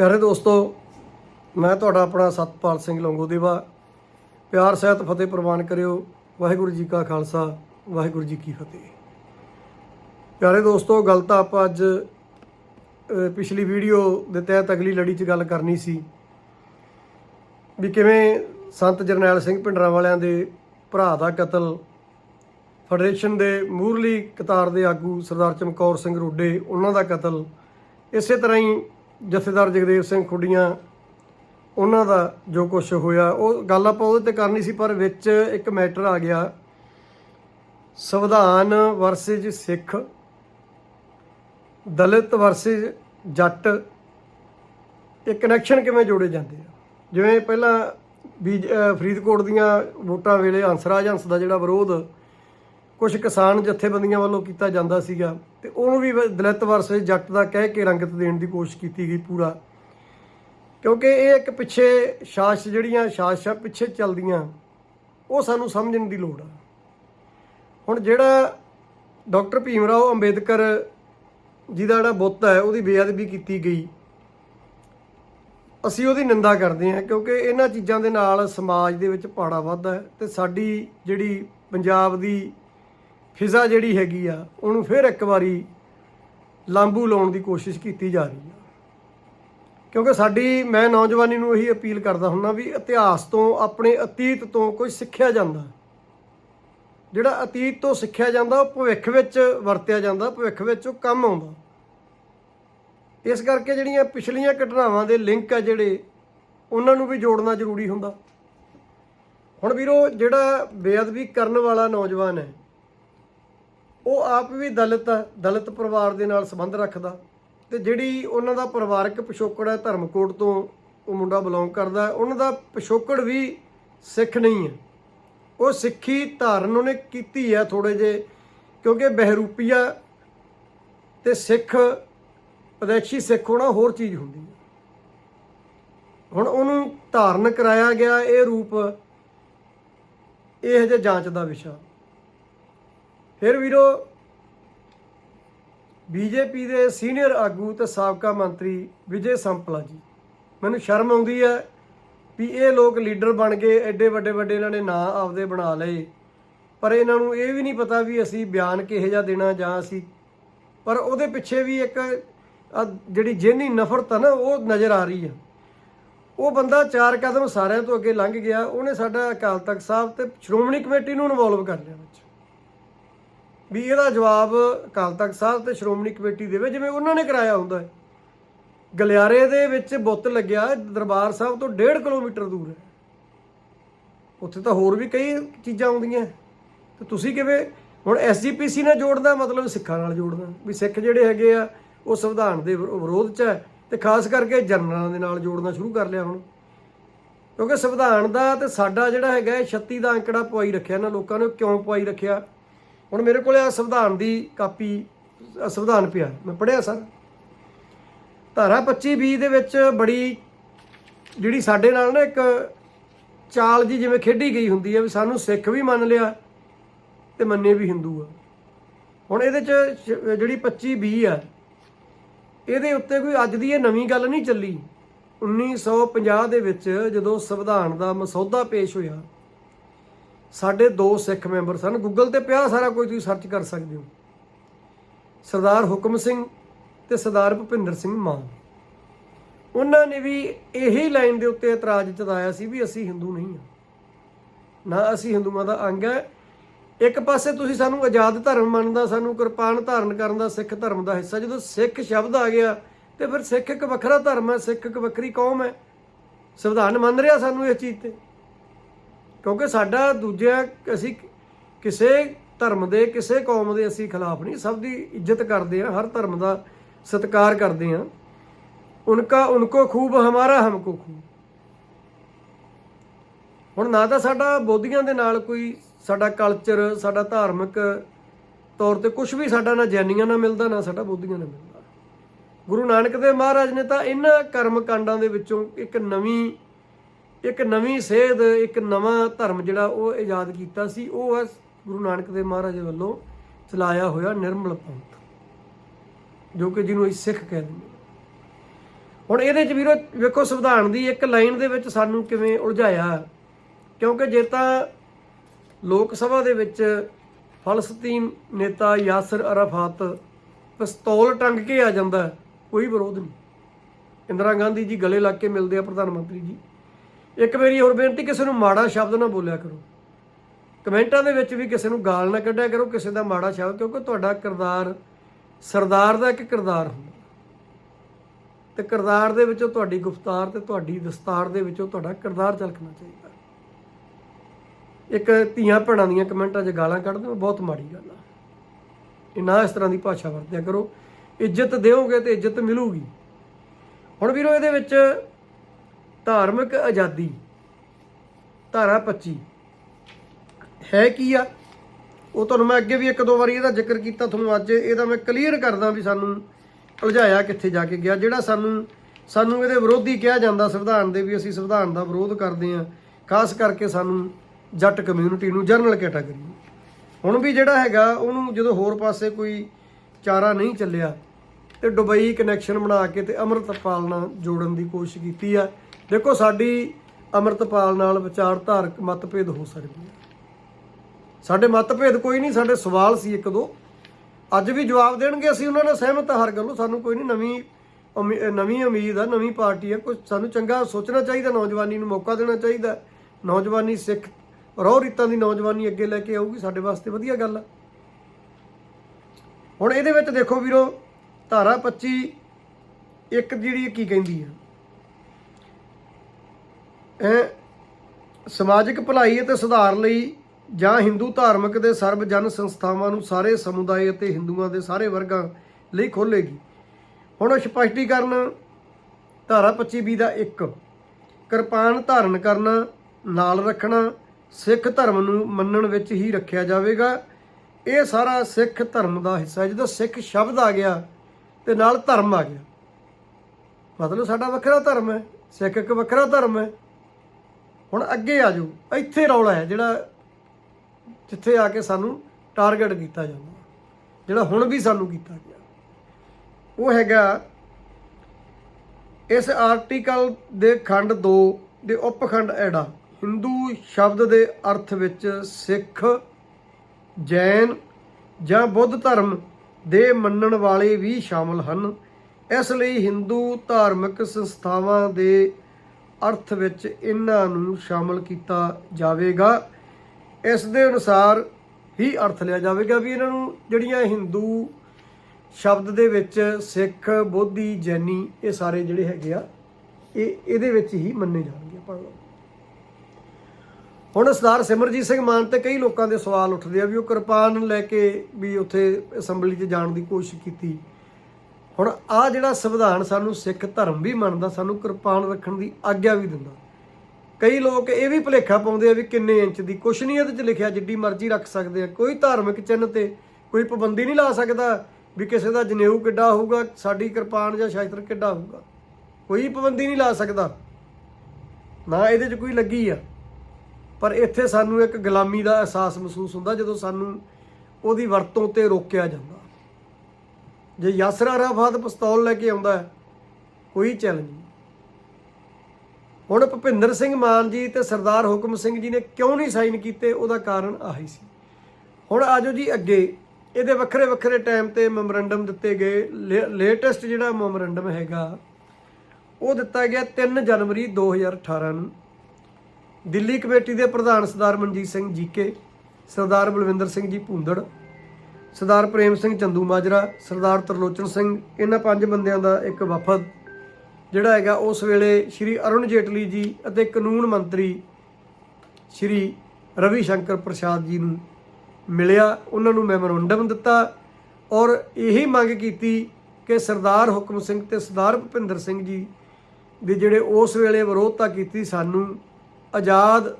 ਪਿਆਰੇ ਦੋਸਤੋ, ਮੈਂ ਤੁਹਾਡਾ ਆਪਣਾ ਸਤਪਾਲ ਸਿੰਘ ਲੰਗੋਦੇਵਾ। ਪਿਆਰ, ਸਹਿਤ, ਫਤਿਹ ਪ੍ਰਵਾਨ ਕਰਿਓ। ਵਾਹਿਗੁਰੂ ਜੀ ਕਾ ਖਾਲਸਾ, ਵਾਹਿਗੁਰੂ ਜੀ ਕੀ ਫਤਿਹ। ਪਿਆਰੇ ਦੋਸਤੋ, ਗੱਲ ਤਾਂ ਆਪਾਂ ਅੱਜ ਪਿਛਲੀ ਵੀਡੀਓ ਦੇ ਤਹਿਤ ਅਗਲੀ ਲੜੀ 'ਚ ਗੱਲ ਕਰਨੀ ਸੀ। ਵੀ ਕਿਵੇਂ ਸੰਤ ਜਰਨੈਲ ਸਿੰਘ ਪਿੰਡਰਾਂ ਵਾਲਿਆਂ ਦੇ ਭਰਾ ਦਾ ਕਤਲ, ਫੈਡਰੇਸ਼ਨ ਦੇ ਮੂਰਲੀ ਕਤਾਰ ਦੇ ਆਗੂ ਸਰਦਾਰ ਚਮਕੌਰ ਸਿੰਘ ਰੋਡੇ, ਉਹਨਾਂ ਦਾ ਕਤਲ, ਇਸੇ ਤਰ੍ਹਾਂ ਹੀ ਜਥੇਦਾਰ ਜਗਦੇਵ ਸਿੰਘ ਖੁੱਡੀਆਂ, ਉਹਨਾਂ ਦਾ ਜੋ ਕੁਝ ਹੋਇਆ, ਉਹ ਗੱਲ ਆਪਾਂ ਉਹਦੇ ਤੇ ਕਰਨੀ ਸੀ, ਪਰ ਵਿੱਚ ਇੱਕ ਮੈਟਰ ਆ ਗਿਆ। ਸੰਵਿਧਾਨ ਵਰਸੇਜ ਸਿੱਖ, ਦਲਿਤ ਵਰਸੇਜ ਜੱਟ, ਇਹ ਕਨੈਕਸ਼ਨ ਕਿਵੇਂ ਜੋੜੇ ਜਾਂਦੇ ਆ? ਜਿਵੇਂ ਪਹਿਲਾਂ ਵੀ ਫਰੀਦਕੋਟ ਦੀਆਂ ਵੋਟਾਂ ਵੇਲੇ ਹੰਸਰਾਜ ਹੰਸ ਦਾ ਜਿਹੜਾ ਵਿਰੋਧ ਕੁਝ ਕਿਸਾਨ ਜਥੇਬੰਦੀਆਂ ਵੱਲੋਂ ਕੀਤਾ ਜਾਂਦਾ ਸੀਗਾ ਤੇ ਉਹਨੂੰ ਵੀ ਦਲਿਤ ਵਰਸੇ ਜੱਟ ਦਾ ਕਹਿ ਕੇ ਰੰਗਤ ਦੇਣ ਦੀ ਕੋਸ਼ਿਸ਼ ਕੀਤੀ ਗਈ ਪੂਰਾ। ਕਿਉਂਕਿ ਇਹ ਇੱਕ ਪਿੱਛੇ ਸ਼ਾਸ ਜਿਹੜੀਆਂ ਸ਼ਾਸਕਾਂ ਪਿੱਛੇ ਚੱਲਦੀਆਂ, ਉਹ ਸਾਨੂੰ ਸਮਝਣ ਦੀ ਲੋੜ ਆ। ਹੁਣ ਜਿਹੜਾ ਡਾਕਟਰ ਭੀਮ ਰਾਓ ਅੰਬੇਦਕਰ ਜਿਹਦਾ ਜਿਹੜਾ ਬੁੱਤ ਹੈ, ਉਹਦੀ ਬੇਅਦਬੀ ਕੀਤੀ ਗਈ। ਅਸੀਂ ਉਹਦੀ ਨਿੰਦਾ ਕਰਦੇ ਹਾਂ ਕਿਉਂਕਿ ਇਹਨਾਂ ਚੀਜ਼ਾਂ ਦੇ ਨਾਲ ਸਮਾਜ ਦੇ ਵਿੱਚ ਪਾੜਾ ਵੱਧਦਾ ਹੈ ਤੇ ਸਾਡੀ ਜਿਹੜੀ ਪੰਜਾਬ ਦੀ ਫਿਜ਼ਾ ਜਿਹੜੀ ਹੈਗੀ ਆ, ਉਹਨੂੰ ਫਿਰ ਇੱਕ ਵਾਰੀ ਲਾਂਬੂ ਲਾਉਣ ਦੀ ਕੋਸ਼ਿਸ਼ ਕੀਤੀ ਜਾ ਰਹੀ ਆ। ਕਿਉਂਕਿ ਸਾਡੀ, ਮੈਂ ਨੌਜਵਾਨੀ ਨੂੰ ਇਹੀ ਅਪੀਲ ਕਰਦਾ ਹੁੰਨਾ ਵੀ ਇਤਿਹਾਸ ਤੋਂ, ਆਪਣੇ ਅਤੀਤ ਤੋਂ ਕੁਝ ਸਿੱਖਿਆ ਜਾਂਦਾ। ਜਿਹੜਾ ਅਤੀਤ ਤੋਂ ਸਿੱਖਿਆ ਜਾਂਦਾ, ਉਹ ਭਵਿੱਖ ਵਿੱਚ ਵਰਤਿਆ ਜਾਂਦਾ, ਭਵਿੱਖ ਵਿੱਚ ਉਹ ਕੰਮ ਆਉਂਦਾ। ਇਸ ਕਰਕੇ ਜਿਹੜੀਆਂ ਪਿਛਲੀਆਂ ਘਟਨਾਵਾਂ ਦੇ ਲਿੰਕ ਆ ਜਿਹੜੇ, ਉਹਨਾਂ ਨੂੰ ਵੀ ਜੋੜਨਾ ਜ਼ਰੂਰੀ ਹੁੰਦਾ। ਹੁਣ ਵੀਰੋ, ਜਿਹੜਾ ਬੇਅਦਬੀ ਕਰਨ ਵਾਲਾ ਨੌਜਵਾਨ ਹੈ ਉਹ ਆਪ ਵੀ ਦਲਿਤ ਹੈ ਦਲਿਤ ਪਰਿਵਾਰ ਦੇ ਨਾਲ ਸੰਬੰਧ ਰੱਖਦਾ ਤੇ ਜਿਹੜੀ ਉਹਨਾਂ ਦਾ ਪਰਿਵਾਰਕ ਪਿਛੋਕੜ ਹੈ ਧਰਮਕੋਟ ਤੋਂ ਉਹ ਮੁੰਡਾ ਬਿਲੋਂਗ ਕਰਦਾ, ਉਹਨਾਂ ਦਾ ਪਿਛੋਕੜ ਵੀ ਸਿੱਖ ਨਹੀਂ ਹੈ। ਉਹ ਸਿੱਖੀ ਧਾਰਨ ਉਹਨੇ ਕੀਤੀ ਹੈ ਥੋੜੇ ਜੇ ਕਿਉਂਕਿ ਬਹਿਰੂਪੀਆ ਤੇ ਸਿੱਖ ਪਦੈਸ਼ੀ ਸਿੱਖ ਹੋਣਾ ਹੋਰ ਚੀਜ਼ ਹੁੰਦੀ ਹੈ। ਹੁਣ ਉਹਨੂੰ ਧਾਰਨ ਕਰਾਇਆ ਗਿਆ ਇਹ ਰੂਪ, ਇਹ ਜੇ ਜਾਂਚ ਦਾ ਵਿਸ਼ਾ। ਫਿਰ ਵੀਰੋ, ਬੀਜੇਪੀ ਦੇ ਸੀਨੀਅਰ ਆਗੂ ਤੇ ਸਾਬਕਾ ਮੰਤਰੀ ਵਿਜੇ ਸੰਪਲਾ ਜੀ। ਮੈਨੂੰ ਸ਼ਰਮ ਆਉਂਦੀ ਹੈ ਵੀ ਇਹ ਲੋਕ ਲੀਡਰ ਬਣ ਗਏ ਐਡੇ ਵੱਡੇ ਵੱਡੇ ਇਹਨਾਂ ਨੇ ਨਾਂ ਆਪਦੇ ਬਣਾ ਲਏ। ਪਰ ਇਹਨਾਂ ਨੂੰ ਇਹ ਵੀ ਨਹੀਂ ਪਤਾ ਵੀ ਅਸੀਂ ਬਿਆਨ ਕਿਹੋ ਜਿਹਾ ਦੇਣਾ ਜਾਂ ਅਸੀਂ ਪਰ ਉਹਦੇ ਪਿੱਛੇ ਵੀ ਇੱਕ ਜਿਹੜੀ ਜਿਹਨੀ ਨਫ਼ਰਤ ਆ ਨਾ, ਉਹ ਨਜ਼ਰ ਆ ਰਹੀ ਆ। ਉਹ ਬੰਦਾ ਚਾਰ ਕਦਮ ਸਾਰਿਆਂ ਤੋਂ ਅੱਗੇ ਲੰਘ ਗਿਆ, ਉਹਨੇ ਸਾਡਾ ਅਕਾਲ ਤਖਤ ਸਾਹਿਬ ਤੇ ਸ਼੍ਰੋਮਣੀ ਕਮੇਟੀ ਨੂੰ ਇਨਵੋਲਵ ਕਰ ਲਿਆ ਵਿੱਚ। ਵੀ ਇਹਦਾ ਜਵਾਬ ਅਕਾਲ ਤਖਤ ਸਾਹਿਬ ਤੇ ਸ਼੍ਰੋਮਣੀ ਕਮੇਟੀ ਦੇਵੇ, ਜਿਵੇਂ ਉਹਨਾਂ ਨੇ ਕਰਾਇਆ ਹੁੰਦਾ ਹੈ। ਗਲਿਆਰੇ ਦੇ ਵਿੱਚ ਬੁੱਤ ਲੱਗਿਆ ਦਰਬਾਰ ਸਾਹਿਬ ਤੋਂ 1.5 ਕਿਲੋਮੀਟਰ ਦੂਰ ਹੈ। ਉੱਥੇ ਤਾਂ ਹੋਰ ਵੀ ਕਈ ਚੀਜ਼ਾਂ ਆਉਂਦੀਆਂ ਤੇ ਤੁਸੀਂ ਕਿਵੇਂ, ਹੁਣ ਐਸਜੀਪੀਸੀ ਨਾਲ ਜੋੜਦਾ ਮਤਲਬ ਸਿੱਖਾਂ ਨਾਲ ਜੋੜਦਾ ਵੀ ਸਿੱਖ ਜਿਹੜੇ ਹੈਗੇ ਆ, ਉਹ ਸੰਵਿਧਾਨ ਦੇ ਵਿਰੋ- ਵਿਰੋਧ 'ਚ ਹੈ ਤੇ ਖਾਸ ਕਰਕੇ ਜਨਰਲਾਂ ਦੇ ਨਾਲ ਜੋੜਨਾ ਸ਼ੁਰੂ ਕਰ ਲਿਆ ਹੁਣ। ਕਿਉਂਕਿ ਸੰਵਿਧਾਨ ਦਾ ਤੇ ਸਾਡਾ ਜਿਹੜਾ ਹੈਗਾ ਇਹ 36 ਦਾ ਅੰਕੜਾ ਪਵਾਈ ਰੱਖਿਆ ਨਾ ਲੋਕਾਂ ਨੇ, ਕਿਉਂ ਪਵਾਈ ਰੱਖਿਆ? ਹੁਣ ਮੇਰੇ ਕੋਲੇ ਆ ਸੰਵਿਧਾਨ ਦੀ ਕਾਪੀ ਅ, ਸੰਵਿਧਾਨ ਪਿਆ ਮੈਂ ਪੜਿਆ ਸਰ। ਧਾਰਾ 25 ਬੀ ਦੇ ਵਿੱਚ ਬੜੀ ਜਿਹੜੀ ਸਾਡੇ ਨਾਲ ਨਾ ਇੱਕ ਚਾਲ ਜੀ ਜਿਵੇਂ ਖੇਡੀ ਗਈ ਹੁੰਦੀ ਹੈ ਵੀ ਸਾਨੂੰ ਸਿੱਖ ਵੀ ਮੰਨ ਲਿਆ ਤੇ ਮੰਨੇ ਵੀ ਹਿੰਦੂ ਆ। ਹੁਣ ਇਹਦੇ ਚ ਜਿਹੜੀ 25 ਬੀ ਆ ਇਹਦੇ ਉੱਤੇ ਕੋਈ ਅੱਜ ਦੀ ਇਹ ਨਵੀਂ ਗੱਲ ਨਹੀਂ ਚੱਲੀ। 1950 ਦੇ ਵਿੱਚ ਜਦੋਂ ਸੰਵਿਧਾਨ ਦਾ ਮਸੌਦਾ ਪੇਸ਼ ਹੋਇਆ ਸਾਡੇ ਦੋ ਸਿੱਖ ਮੈਂਬਰ ਸਨ। ਗੂਗਲ ਤੇ ਪਿਆ ਸਾਰਾ ਕੁਝ, ਤੁਸੀਂ ਸਰਚ ਕਰ ਸਕਦੇ ਹੋ। ਸਰਦਾਰ ਹੁਕਮ ਸਿੰਘ ਤੇ ਸਰਦਾਰ ਭੁਪਿੰਦਰ ਸਿੰਘ ਮਾਨ। ਉਹਨਾਂ ਨੇ ਵੀ ਇਹੀ ਲਾਈਨ ਦੇ ਉੱਤੇ ਇਤਰਾਜ਼ ਜਤਾਇਆ ਸੀ ਵੀ ਅਸੀਂ ਹਿੰਦੂ ਨਹੀਂ ਹਾਂ। ਨਾ ਅਸੀਂ ਹਿੰਦੂਆਂ ਦਾ ਅੰਗ ਹੈ। ਇੱਕ ਪਾਸੇ ਤੁਸੀਂ ਸਾਨੂੰ ਆਜ਼ਾਦ ਧਰਮ ਮੰਨਦਾ, ਸਾਨੂੰ ਕਿਰਪਾਨ ਧਾਰਨ ਕਰਨ ਦਾ, ਸਿੱਖ ਧਰਮ ਦਾ ਹਿੱਸਾ। ਜਦੋਂ ਸਿੱਖ ਸ਼ਬਦ ਆ ਗਿਆ, ਤੇ ਫਿਰ ਸਿੱਖ ਇੱਕ ਵੱਖਰਾ ਧਰਮ ਹੈ, ਸਿੱਖ ਇੱਕ ਵੱਖਰੀ ਕੌਮ ਹੈ। ਸੰਵਿਧਾਨ ਮੰਨ ਰਿਹਾ ਸਾਨੂੰ ਇਸ ਚੀਜ਼ ਤੇ। ਕਿਉਂਕਿ ਸਾਡਾ ਦੂਜਿਆਂ ਅਸੀਂ ਕਿਸੇ ਧਰਮ ਦੇ, ਕਿਸੇ ਕੌਮ ਦੇ ਅਸੀਂ ਖਿਲਾਫ ਨਹੀਂ, ਸਭ ਦੀ ਇੱਜ਼ਤ ਕਰਦੇ ਹਾਂ, ਹਰ ਧਰਮ ਦਾ ਸਤਿਕਾਰ ਕਰਦੇ ਹਾਂ। ਉਨਕਾ, ਉਨਕੋ ਖੂਬ, ਹਮਾਰਾ ਹਮਕੋ ਖੂਬ। ਹੁਣ ਨਾ ਤਾਂ ਸਾਡਾ ਬੋਧੀਆਂ ਦੇ ਨਾਲ ਕੋਈ ਸਾਡਾ ਕਲਚਰ ਸਾਡਾ ਧਾਰਮਿਕ ਤੌਰ ਤੇ ਕੁਝ ਵੀ ਸਾਡਾ ਨਾ ਜੈਨੀਆਂ ਨਾਲ ਮਿਲਦਾ, ਨਾ ਸਾਡਾ ਬੋਧੀਆਂ ਨਾਲ ਮਿਲਦਾ। ਗੁਰੂ ਨਾਨਕ ਦੇਵ ਮਹਾਰਾਜ ਨੇ ਤਾਂ ਇਹਨਾਂ ਕਰਮ ਕਾਂਡਾਂ ਦੇ ਵਿੱਚੋਂ ਇੱਕ ਨਵੀਂ ਇੱਕ ਨਵੀਂ ਸੇਧ, ਇੱਕ ਨਵਾਂ ਧਰਮ ਜਿਹੜਾ ਉਹ ਇਜਾਦ ਕੀਤਾ ਸੀ, ਉਹ ਹੈ ਗੁਰੂ ਨਾਨਕ ਦੇਵ ਮਹਾਰਾਜ ਵੱਲੋਂ ਚਲਾਇਆ ਹੋਇਆ ਨਿਰਮਲ ਪੰਥ, ਜੋ ਕਿ ਜਿਹਨੂੰ ਅਸੀਂ ਸਿੱਖ ਕਹਿੰਦੇ ਹਾਂ। ਹੁਣ ਇਹਦੇ ਚ ਵੀਰੋ, ਵੇਖੋ ਸੰਵਿਧਾਨ ਦੀ ਇੱਕ ਲਾਈਨ ਦੇ ਵਿੱਚ ਸਾਨੂੰ ਕਿਵੇਂ ਉਲਝਾਇਆ ਕਿਉਂਕਿ ਜੇ ਤਾਂ ਲੋਕ ਸਭਾ ਦੇ ਵਿੱਚ ਫਲਸਤੀਨ ਨੇਤਾ ਯਾਸਰ ਅਰਾਫਾਤ ਪਿਸਤੌਲ ਟੰਗ ਕੇ ਆ ਜਾਂਦਾ ਕੋਈ ਵਿਰੋਧ ਨਹੀਂ। ਇੰਦਰਾ ਗਾਂਧੀ ਜੀ ਗਲੇ ਲੱਗ ਕੇ ਮਿਲਦੇ ਆ ਪ੍ਰਧਾਨ ਮੰਤਰੀ ਜੀ। ਇੱਕ ਮੇਰੀ ਹੋਰ ਬੇਨਤੀ, ਕਿਸੇ ਨੂੰ ਮਾੜਾ ਸ਼ਬਦ ਨਾ ਬੋਲਿਆ ਕਰੋ। ਕਮੈਂਟਾਂ ਦੇ ਵਿੱਚ ਵੀ ਕਿਸੇ ਨੂੰ ਗਾਲ ਨਾ ਕੱਢਿਆ ਕਰੋ, ਕਿਸੇ ਦਾ ਮਾੜਾ ਸ਼ਬਦ, ਕਿਉਂਕਿ ਤੁਹਾਡਾ ਕਿਰਦਾਰ, ਸਰਦਾਰ ਦਾ ਇੱਕ ਕਿਰਦਾਰ ਹੁੰਦਾ। ਤੇ ਕਿਰਦਾਰ ਦੇ ਵਿੱਚੋਂ ਤੁਹਾਡੀ ਗੁਫਤਾਰ ਤੇ ਤੁਹਾਡੀ ਦਸਤਾਰ ਦੇ ਵਿੱਚੋਂ ਤੁਹਾਡਾ ਕਿਰਦਾਰ ਝਲਕਣਾ ਚਾਹੀਦਾ। ਇੱਕ ਧੀਆਂ ਭੈਣਾਂ ਦੀਆਂ ਕਮੈਂਟਾਂ 'ਚ ਗਾਲਾਂ ਕੱਢਦੇ ਹੋ, ਬਹੁਤ ਮਾੜੀ ਗੱਲ ਆ। ਇਹ ਨਾ ਇਸ ਤਰ੍ਹਾਂ ਦੀ ਭਾਸ਼ਾ ਵਰਤਿਆ ਕਰੋ। ਇੱਜ਼ਤ ਦਿਓਗੇ ਤੇ ਇੱਜ਼ਤ ਮਿਲੂਗੀ। ਹੁਣ ਵੀਰੋ, ਇਹਦੇ ਵਿੱਚ ਧਾਰਮਿਕ ਆਜ਼ਾਦੀ, ਧਾਰਾ 25 ਹੈ ਕੀ ਆ? ਉਹ ਤੁਹਾਨੂੰ ਮੈਂ ਅੱਗੇ ਵੀ ਇੱਕ ਦੋ ਵਾਰੀ ਇਹਦਾ ਜ਼ਿਕਰ ਕੀਤਾ ਤੁਹਾਨੂੰ ਅੱਜ। ਇਹਦਾ ਮੈਂ ਕਲੀਅਰ ਕਰਦਾ ਵੀ ਸਾਨੂੰ ਉਲਝਾਇਆ ਕਿੱਥੇ ਜਾ ਕੇ ਗਿਆ। ਜਿਹੜਾ ਸਾਨੂੰ ਸਾਨੂੰ ਇਹਦੇ ਵਿਰੋਧੀ ਕਿਹਾ ਜਾਂਦਾ ਸੰਵਿਧਾਨ ਦੇ ਵੀ ਅਸੀਂ ਸੰਵਿਧਾਨ ਦਾ ਵਿਰੋਧ ਕਰਦੇ ਹਾਂ। ਖਾਸ ਕਰਕੇ ਸਾਨੂੰ ਜੱਟ ਕਮਿਊਨਿਟੀ ਨੂੰ ਜਰਨਲ ਕੈਟਾਗਰੀ ਨੂੰ। ਹੁਣ ਵੀ ਜਿਹੜਾ ਹੈਗਾ, ਉਹਨੂੰ ਜਦੋਂ ਹੋਰ ਪਾਸੇ ਕੋਈ ਚਾਰਾ ਨਹੀਂ ਚੱਲਿਆ, ਤੇ ਦੁਬਈ ਕਨੈਕਸ਼ਨ ਬਣਾ ਕੇ ਤੇ ਅੰਮ੍ਰਿਤਪਾਲ ਨਾਲ ਜੋੜਨ ਦੀ ਕੋਸ਼ਿਸ਼ ਕੀਤੀ ਆ। ਦੇਖੋ, ਸਾਡੀ ਅੰਮ੍ਰਿਤਪਾਲ ਨਾਲ ਵਿਚਾਰਧਾਰਕ ਮਤਭੇਦ ਹੋ ਸਕਦੀ ਹੈ। ਸਾਡੇ ਮਤਭੇਦ ਕੋਈ ਨਹੀਂ, ਸਾਡੇ ਸਵਾਲ ਸੀ ਇੱਕ ਦੋ। ਅੱਜ ਵੀ ਜਵਾਬ ਦੇਣਗੇ, ਅਸੀਂ ਉਹਨਾਂ ਨਾਲ ਸਹਿਮਤ ਹਾਂ ਹਰ ਗੱਲੋਂ ਸਾਨੂੰ ਕੋਈ ਨਹੀਂ, ਨਵੀਂ ਉਮੀ- ਨਵੀਂ ਉਮੀਦ ਆ, ਨਵੀਂ ਪਾਰਟੀ ਆ। ਕੁਝ ਸਾਨੂੰ ਚੰਗਾ ਸੋਚਣਾ ਚਾਹੀਦਾ, ਨੌਜਵਾਨੀ ਨੂੰ ਮੌਕਾ ਦੇਣਾ ਚਾਹੀਦਾ। ਨੌਜਵਾਨੀ ਸਿੱਖ, ਰੋਹ ਰੀਤਾਂ ਦੀ ਨੌਜਵਾਨੀ ਅੱਗੇ ਲੈ ਕੇ ਆਊਗੀ, ਸਾਡੇ ਵਾਸਤੇ ਵਧੀਆ ਗੱਲ ਆ। ਹੁਣ ਇਹਦੇ ਵਿੱਚ ਦੇਖੋ ਵੀਰੋ, ਧਾਰਾ 25 ਇੱਕ ਜਿਹੜੀ ਕੀ ਕਹਿੰਦੀ ਆ? ਸਮਾਜਿਕ ਭਲਾਈ ਅਤੇ ਸੁਧਾਰ ਲਈ ਜਾਂ ਹਿੰਦੂ ਧਾਰਮਿਕ ਦੇ ਸਰਬ ਜਨ ਸੰਸਥਾਵਾਂ ਨੂੰ ਸਾਰੇ ਸਮੁਦਾਇ ਅਤੇ ਹਿੰਦੂਆਂ ਦੇ ਸਾਰੇ ਵਰਗਾਂ ਲਈ ਖੋਲੇਗੀ ਹੁਣ ਸਪਸ਼ਟੀਕਰਨ ਧਾਰਾ 25 ਬੀ ਦਾ ਇੱਕ, ਕਿਰਪਾਨ ਧਾਰਨ ਕਰਨਾ, ਨਾਲ ਰੱਖਣਾ, ਸਿੱਖ ਧਰਮ ਨੂੰ ਮੰਨਣ ਵਿੱਚ ਹੀ ਰੱਖਿਆ ਜਾਵੇਗਾ। ਇਹ ਸਾਰਾ ਸਿੱਖ ਧਰਮ ਦਾ ਹਿੱਸਾ ਜਦੋਂ ਸਿੱਖ ਸ਼ਬਦ ਆ ਗਿਆ ਤੇ ਨਾਲ ਧਰਮ ਆ ਗਿਆ। ਮਤਲਬ ਸਾਡਾ ਵੱਖਰਾ ਧਰਮ ਹੈ, ਸਿੱਖ ਇੱਕ ਵੱਖਰਾ ਧਰਮ ਹੈ। ਹੁਣ ਅੱਗੇ ਆ ਜਾਓ। ਇੱਥੇ ਰੌਲਾ ਹੈ ਜਿਹੜਾ ਜਿੱਥੇ ਆ ਕੇ ਸਾਨੂੰ ਟਾਰਗੇਟ ਕੀਤਾ ਜਾਂਦਾ। ਜਿਹੜਾ ਹੁਣ ਵੀ ਸਾਨੂੰ ਕੀਤਾ ਗਿਆ। ਉਹ ਹੈਗਾ ਇਸ ਆਰਟੀਕਲ ਦੇ ਖੰਡ 2 ਦੇ ਉਪਖੰਡ ਐੜਾ। ਹਿੰਦੂ ਸ਼ਬਦ ਦੇ ਅਰਥ ਵਿੱਚ ਸਿੱਖ, ਜੈਨ ਜਾਂ ਬੁੱਧ ਧਰਮ ਦੇ ਮੰਨਣ ਵਾਲੇ ਵੀ ਸ਼ਾਮਲ ਹਨ। ਇਸ ਲਈ ਹਿੰਦੂ ਧਾਰਮਿਕ ਸੰਸਥਾਵਾਂ ਦੇ ਅਰਥ ਵਿੱਚ ਇਹਨਾਂ ਨੂੰ ਸ਼ਾਮਲ ਕੀਤਾ ਜਾਵੇਗਾ। ਇਸ ਦੇ ਅਨੁਸਾਰ ਹੀ ਅਰਥ ਲਿਆ ਜਾਵੇਗਾ ਵੀ ਇਹਨਾਂ ਨੂੰ ਜਿਹੜੀਆਂ ਹਿੰਦੂ ਸ਼ਬਦ ਦੇ ਵਿੱਚ ਸਿੱਖ, ਬੋਧੀ, ਜੈਨੀ ਇਹ ਸਾਰੇ ਜਿਹੜੇ ਹੈਗੇ ਆ, ਇਹ ਇਹਦੇ ਵਿੱਚ ਹੀ ਮੰਨੇ ਜਾਣਗੇ ਪੜ੍ਹ ਲਓ ਹੁਣ ਸਰਦਾਰ ਸਿਮਰਜੀਤ ਸਿੰਘ ਮਾਨ ਤੇ ਕਈ ਲੋਕਾਂ ਦੇ ਸਵਾਲ ਉੱਠਦੇ ਆ ਵੀ ਉਹ ਕਿਰਪਾਨ ਲੈ ਕੇ ਵੀ ਉੱਥੇ ਅਸੈਂਬਲੀ 'ਚ ਜਾਣ ਦੀ ਕੋਸ਼ਿਸ਼ ਕੀਤੀ। ਹੁਣ ਆ ਜਿਹੜਾ ਸੰਵਿਧਾਨ ਸਾਨੂੰ ਸਿੱਖ ਧਰਮ ਵੀ ਮੰਨਦਾ, ਸਾਨੂੰ ਕਿਰਪਾਨ ਰੱਖਣ ਦੀ ਆਗਿਆ ਵੀ ਦਿੰਦਾ। ਕਈ ਲੋਕ ਇਹ ਵੀ ਭੁਲੇਖਾ ਪਾਉਂਦੇ ਆ ਵੀ ਕਿੰਨੇ ਇੰਚ ਦੀ, ਕੁਛ ਨਹੀਂ ਇਹਦੇ 'ਚ ਲਿਖਿਆ, ਜਿੱਡੀ ਮਰਜ਼ੀ ਰੱਖ ਸਕਦੇ ਆ। ਕੋਈ ਧਾਰਮਿਕ ਚਿੰਨ੍ਹ ਤੇ ਕੋਈ ਪਾਬੰਦੀ ਨਹੀਂ ਲਾ ਸਕਦਾ ਵੀ ਕਿਸੇ ਦਾ ਜਨੇਊ ਕਿੱਡਾ ਹੋਊਗਾ, ਸਾਡੀ ਕਿਰਪਾਨ ਜਾਂ ਸ਼ਾਸਤਰ ਕਿੱਡਾ ਹੋਊਗਾ। ਕੋਈ ਪਾਬੰਦੀ ਨਹੀਂ ਲਾ ਸਕਦਾ। ਨਾ ਇਹਦੇ 'ਚ ਕੋਈ ਲੱਗੀ ਆ। ਪਰ ਇੱਥੇ ਸਾਨੂੰ ਇੱਕ ਗੁਲਾਮੀ ਦਾ ਅਹਿਸਾਸ ਮਹਿਸੂਸ ਹੁੰਦਾ ਜਦੋਂ ਸਾਨੂੰ ਉਹਦੀ ਵਰਤੋਂ ਤੇ ਰੋਕਿਆ ਜਾਂਦਾ। ਜੇ ਯਾਸਰ ਅਰਾਫਾਤ ਪਿਸਤੌਲ ਲੈ ਕੇ ਆਉਂਦਾ ਕੋਈ ਚੈਲੰਜ ਨਹੀਂ। ਹੁਣ ਭੁਪਿੰਦਰ ਸਿੰਘ ਮਾਨ ਜੀ ਤੇ ਸਰਦਾਰ ਹੁਕਮ ਸਿੰਘ ਜੀ ਨੇ ਕਿਉਂ ਨਹੀਂ ਸਾਈਨ ਕੀਤੇ, ਉਹਦਾ ਕਾਰਨ ਆਹੀ ਸੀ। ਹੁਣ ਆਜੋ ਜੀ ਅੱਗੇ। ਇਹਦੇ ਵੱਖਰੇ ਵੱਖਰੇ ਟਾਈਮ ਤੇ ਮੈਮੋਰੈਂਡਮ ਦਿੱਤੇ ਗਏ। ਲੇਟੈਸਟ ਜਿਹੜਾ ਮੈਮੋਰੰਡਮ ਹੈਗਾ, ਉਹ ਦਿੱਤਾ ਗਿਆ 3 ਜਨਵਰੀ 2018 ਨੂੰ। ਦਿੱਲੀ ਕਮੇਟੀ ਦੇ ਪ੍ਰਧਾਨ ਸਰਦਾਰ ਮਨਜੀਤ ਸਿੰਘ ਜੀਕੇ ਸਰਦਾਰ ਬਲਵਿੰਦਰ ਸਿੰਘ ਜੀ ਭੁੰਦੜ ਸਰਦਾਰ ਪ੍ਰੇਮ ਸਿੰਘ ਚੰਦੂ ਮਾਜਰਾ, ਸਰਦਾਰ ਤਰਲੋਚਨ ਸਿੰਘ, ਇਹਨਾਂ ਪੰਜ ਬੰਦਿਆਂ ਦਾ ਇੱਕ ਵਫਦ, ਜਿਹੜਾ ਹੈਗਾ ਉਸ ਵੇਲੇ ਸ਼੍ਰੀ ਅਰੁਣ ਜੇਟਲੀ ਜੀ ਅਤੇ ਕਾਨੂੰਨ ਮੰਤਰੀ ਸ਼੍ਰੀ ਰਵੀ ਸ਼ੰਕਰ ਪ੍ਰਸਾਦ ਜੀ ਨੂੰ ਮਿਲਿਆ। ਉਹਨਾਂ ਨੂੰ ਮੈਮੋਰੰਡਮ ਦਿੱਤਾ ਔਰ ਇਹੀ ਮੰਗ ਕੀਤੀ ਕਿ ਸਰਦਾਰ ਹੁਕਮ ਸਿੰਘ ਤੇ ਸਰਦਾਰ ਭੁਪਿੰਦਰ ਸਿੰਘ ਜੀ ਦੇ ਜਿਹੜੇ ਉਸ ਵੇਲੇ ਵਿਰੋਧਤਾ ਕੀਤੀ ਸਾਨੂੰ ਆਜ਼ਾਦ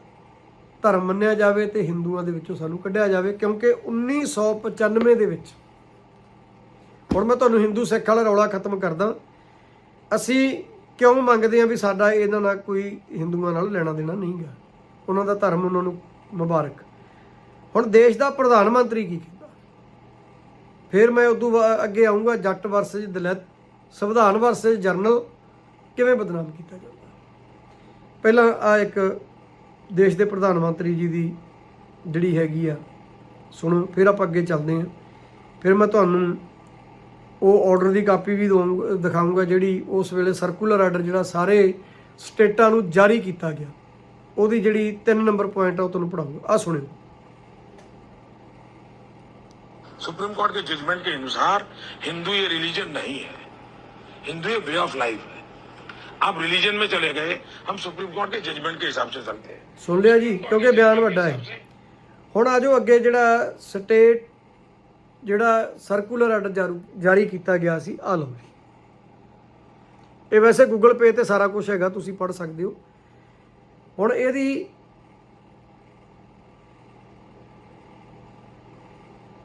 ਧਰਮ ਮੰਨਿਆ ਜਾਵੇ ਤੇ ਹਿੰਦੂਆਂ ਦੇ ਵਿੱਚੋਂ ਸਾਨੂੰ ਕੱਢਿਆ ਜਾਵੇ, ਕਿਉਂਕਿ 1995 ਦੇ ਵਿੱਚ, ਹੁਣ ਮੈਂ ਤੁਹਾਨੂੰ ਹਿੰਦੂ ਸਿੱਖ ਵਾਲਾ ਰੌਲਾ ਖਤਮ ਕਰਦਾ, ਅਸੀਂ ਕਿਉਂ ਮੰਗਦੇ ਹਾਂ ਵੀ ਸਾਡਾ ਇਹਨਾਂ ਨਾਲ ਕੋਈ ਹਿੰਦੂਆਂ ਨਾਲ ਲੈਣਾ ਦੇਣਾ ਨਹੀਂਗਾ ਉਹਨਾਂ ਦਾ ਧਰਮ ਉਹਨਾਂ ਨੂੰ ਮੁਬਾਰਕ। ਹੁਣ ਦੇਸ਼ ਦਾ ਪ੍ਰਧਾਨ ਮੰਤਰੀ ਕੀ ਕਹਿੰਦਾ? ਫਿਰ ਮੈਂ ਉਦੋਂ ਬਾ- ਅੱਗੇ ਆਉਂਗਾ ਜੱਟ ਵਰਸਸ ਦਲਿਤ, ਸੰਵਿਧਾਨ ਵਰਸਸ ਜਰਨਲ ਕਿਵੇਂ ਬਦਨਾਮ ਕੀਤਾ ਜਾਂਦਾ? ਪਹਿਲਾਂ ਆ ਇੱਕ ਦੇਸ਼ ਦੇ ਪ੍ਰਧਾਨ ਮੰਤਰੀ ਜੀ ਦੀ ਜਿਹੜੀ ਹੈਗੀ ਆ ਸੁਣੋ ਫਿਰ ਆਪਾਂ ਅੱਗੇ ਚੱਲਦੇ ਹਾਂ ਫਿਰ ਮੈਂ ਤੁਹਾਨੂੰ ਉਹ ਆਰਡਰ ਦੀ ਕਾਪੀ ਵੀ ਦਊਂਗਾ ਦਿਖਾਊਂਗਾ ਜਿਹੜੀ ਉਸ ਵੇਲੇ ਸਰਕੂਲਰ ਆਰਡਰ ਜਿਹੜਾ ਸਾਰੇ ਸਟੇਟਾਂ ਨੂੰ ਜਾਰੀ ਕੀਤਾ ਗਿਆ ਉਹਦੀ ਜਿਹੜੀ 3 ਨੰਬਰ ਪੁਆਇੰਟ ਆ ਉਹ ਤੁਹਾਨੂੰ ਪੜਾਉਂਗਾ ਆ ਸੁਣਿਓ सुप्रीम कोर्ट के जजमेंट के अनुसार हिंदू ये रिलीजन नहीं है हिंदू ये वे ऑफ लाइफ है आप रिलीजन में चले गए हम सुप्रीम कोर्ट के जजमेंट के हिसाब से चलते हैं ਸੁਣ ਲਿਆ ਜੀ ਕਿਉਂਕਿ ਬਿਆਨ ਵੱਡਾ ਹੈ ਹੁਣ ਆਜੋ ਅੱਗੇ ਜਿਹੜਾ ਸਟੇਟ ਜਿਹੜਾ ਸਰਕੂਲਰ ਆਰਡਰ ਜਾਰੂ ਜਾਰੀ ਕੀਤਾ ਗਿਆ ਸੀ ਆ ਲਓ ਜੀ ਇਹ ਵੈਸੇ ਗੂਗਲ ਪੇ ਤੇ ਸਾਰਾ ਕੁਝ ਹੈਗਾ ਤੁਸੀਂ ਪੜ੍ਹ ਸਕਦੇ ਹੋ ਹੁਣ ਇਹਦੀ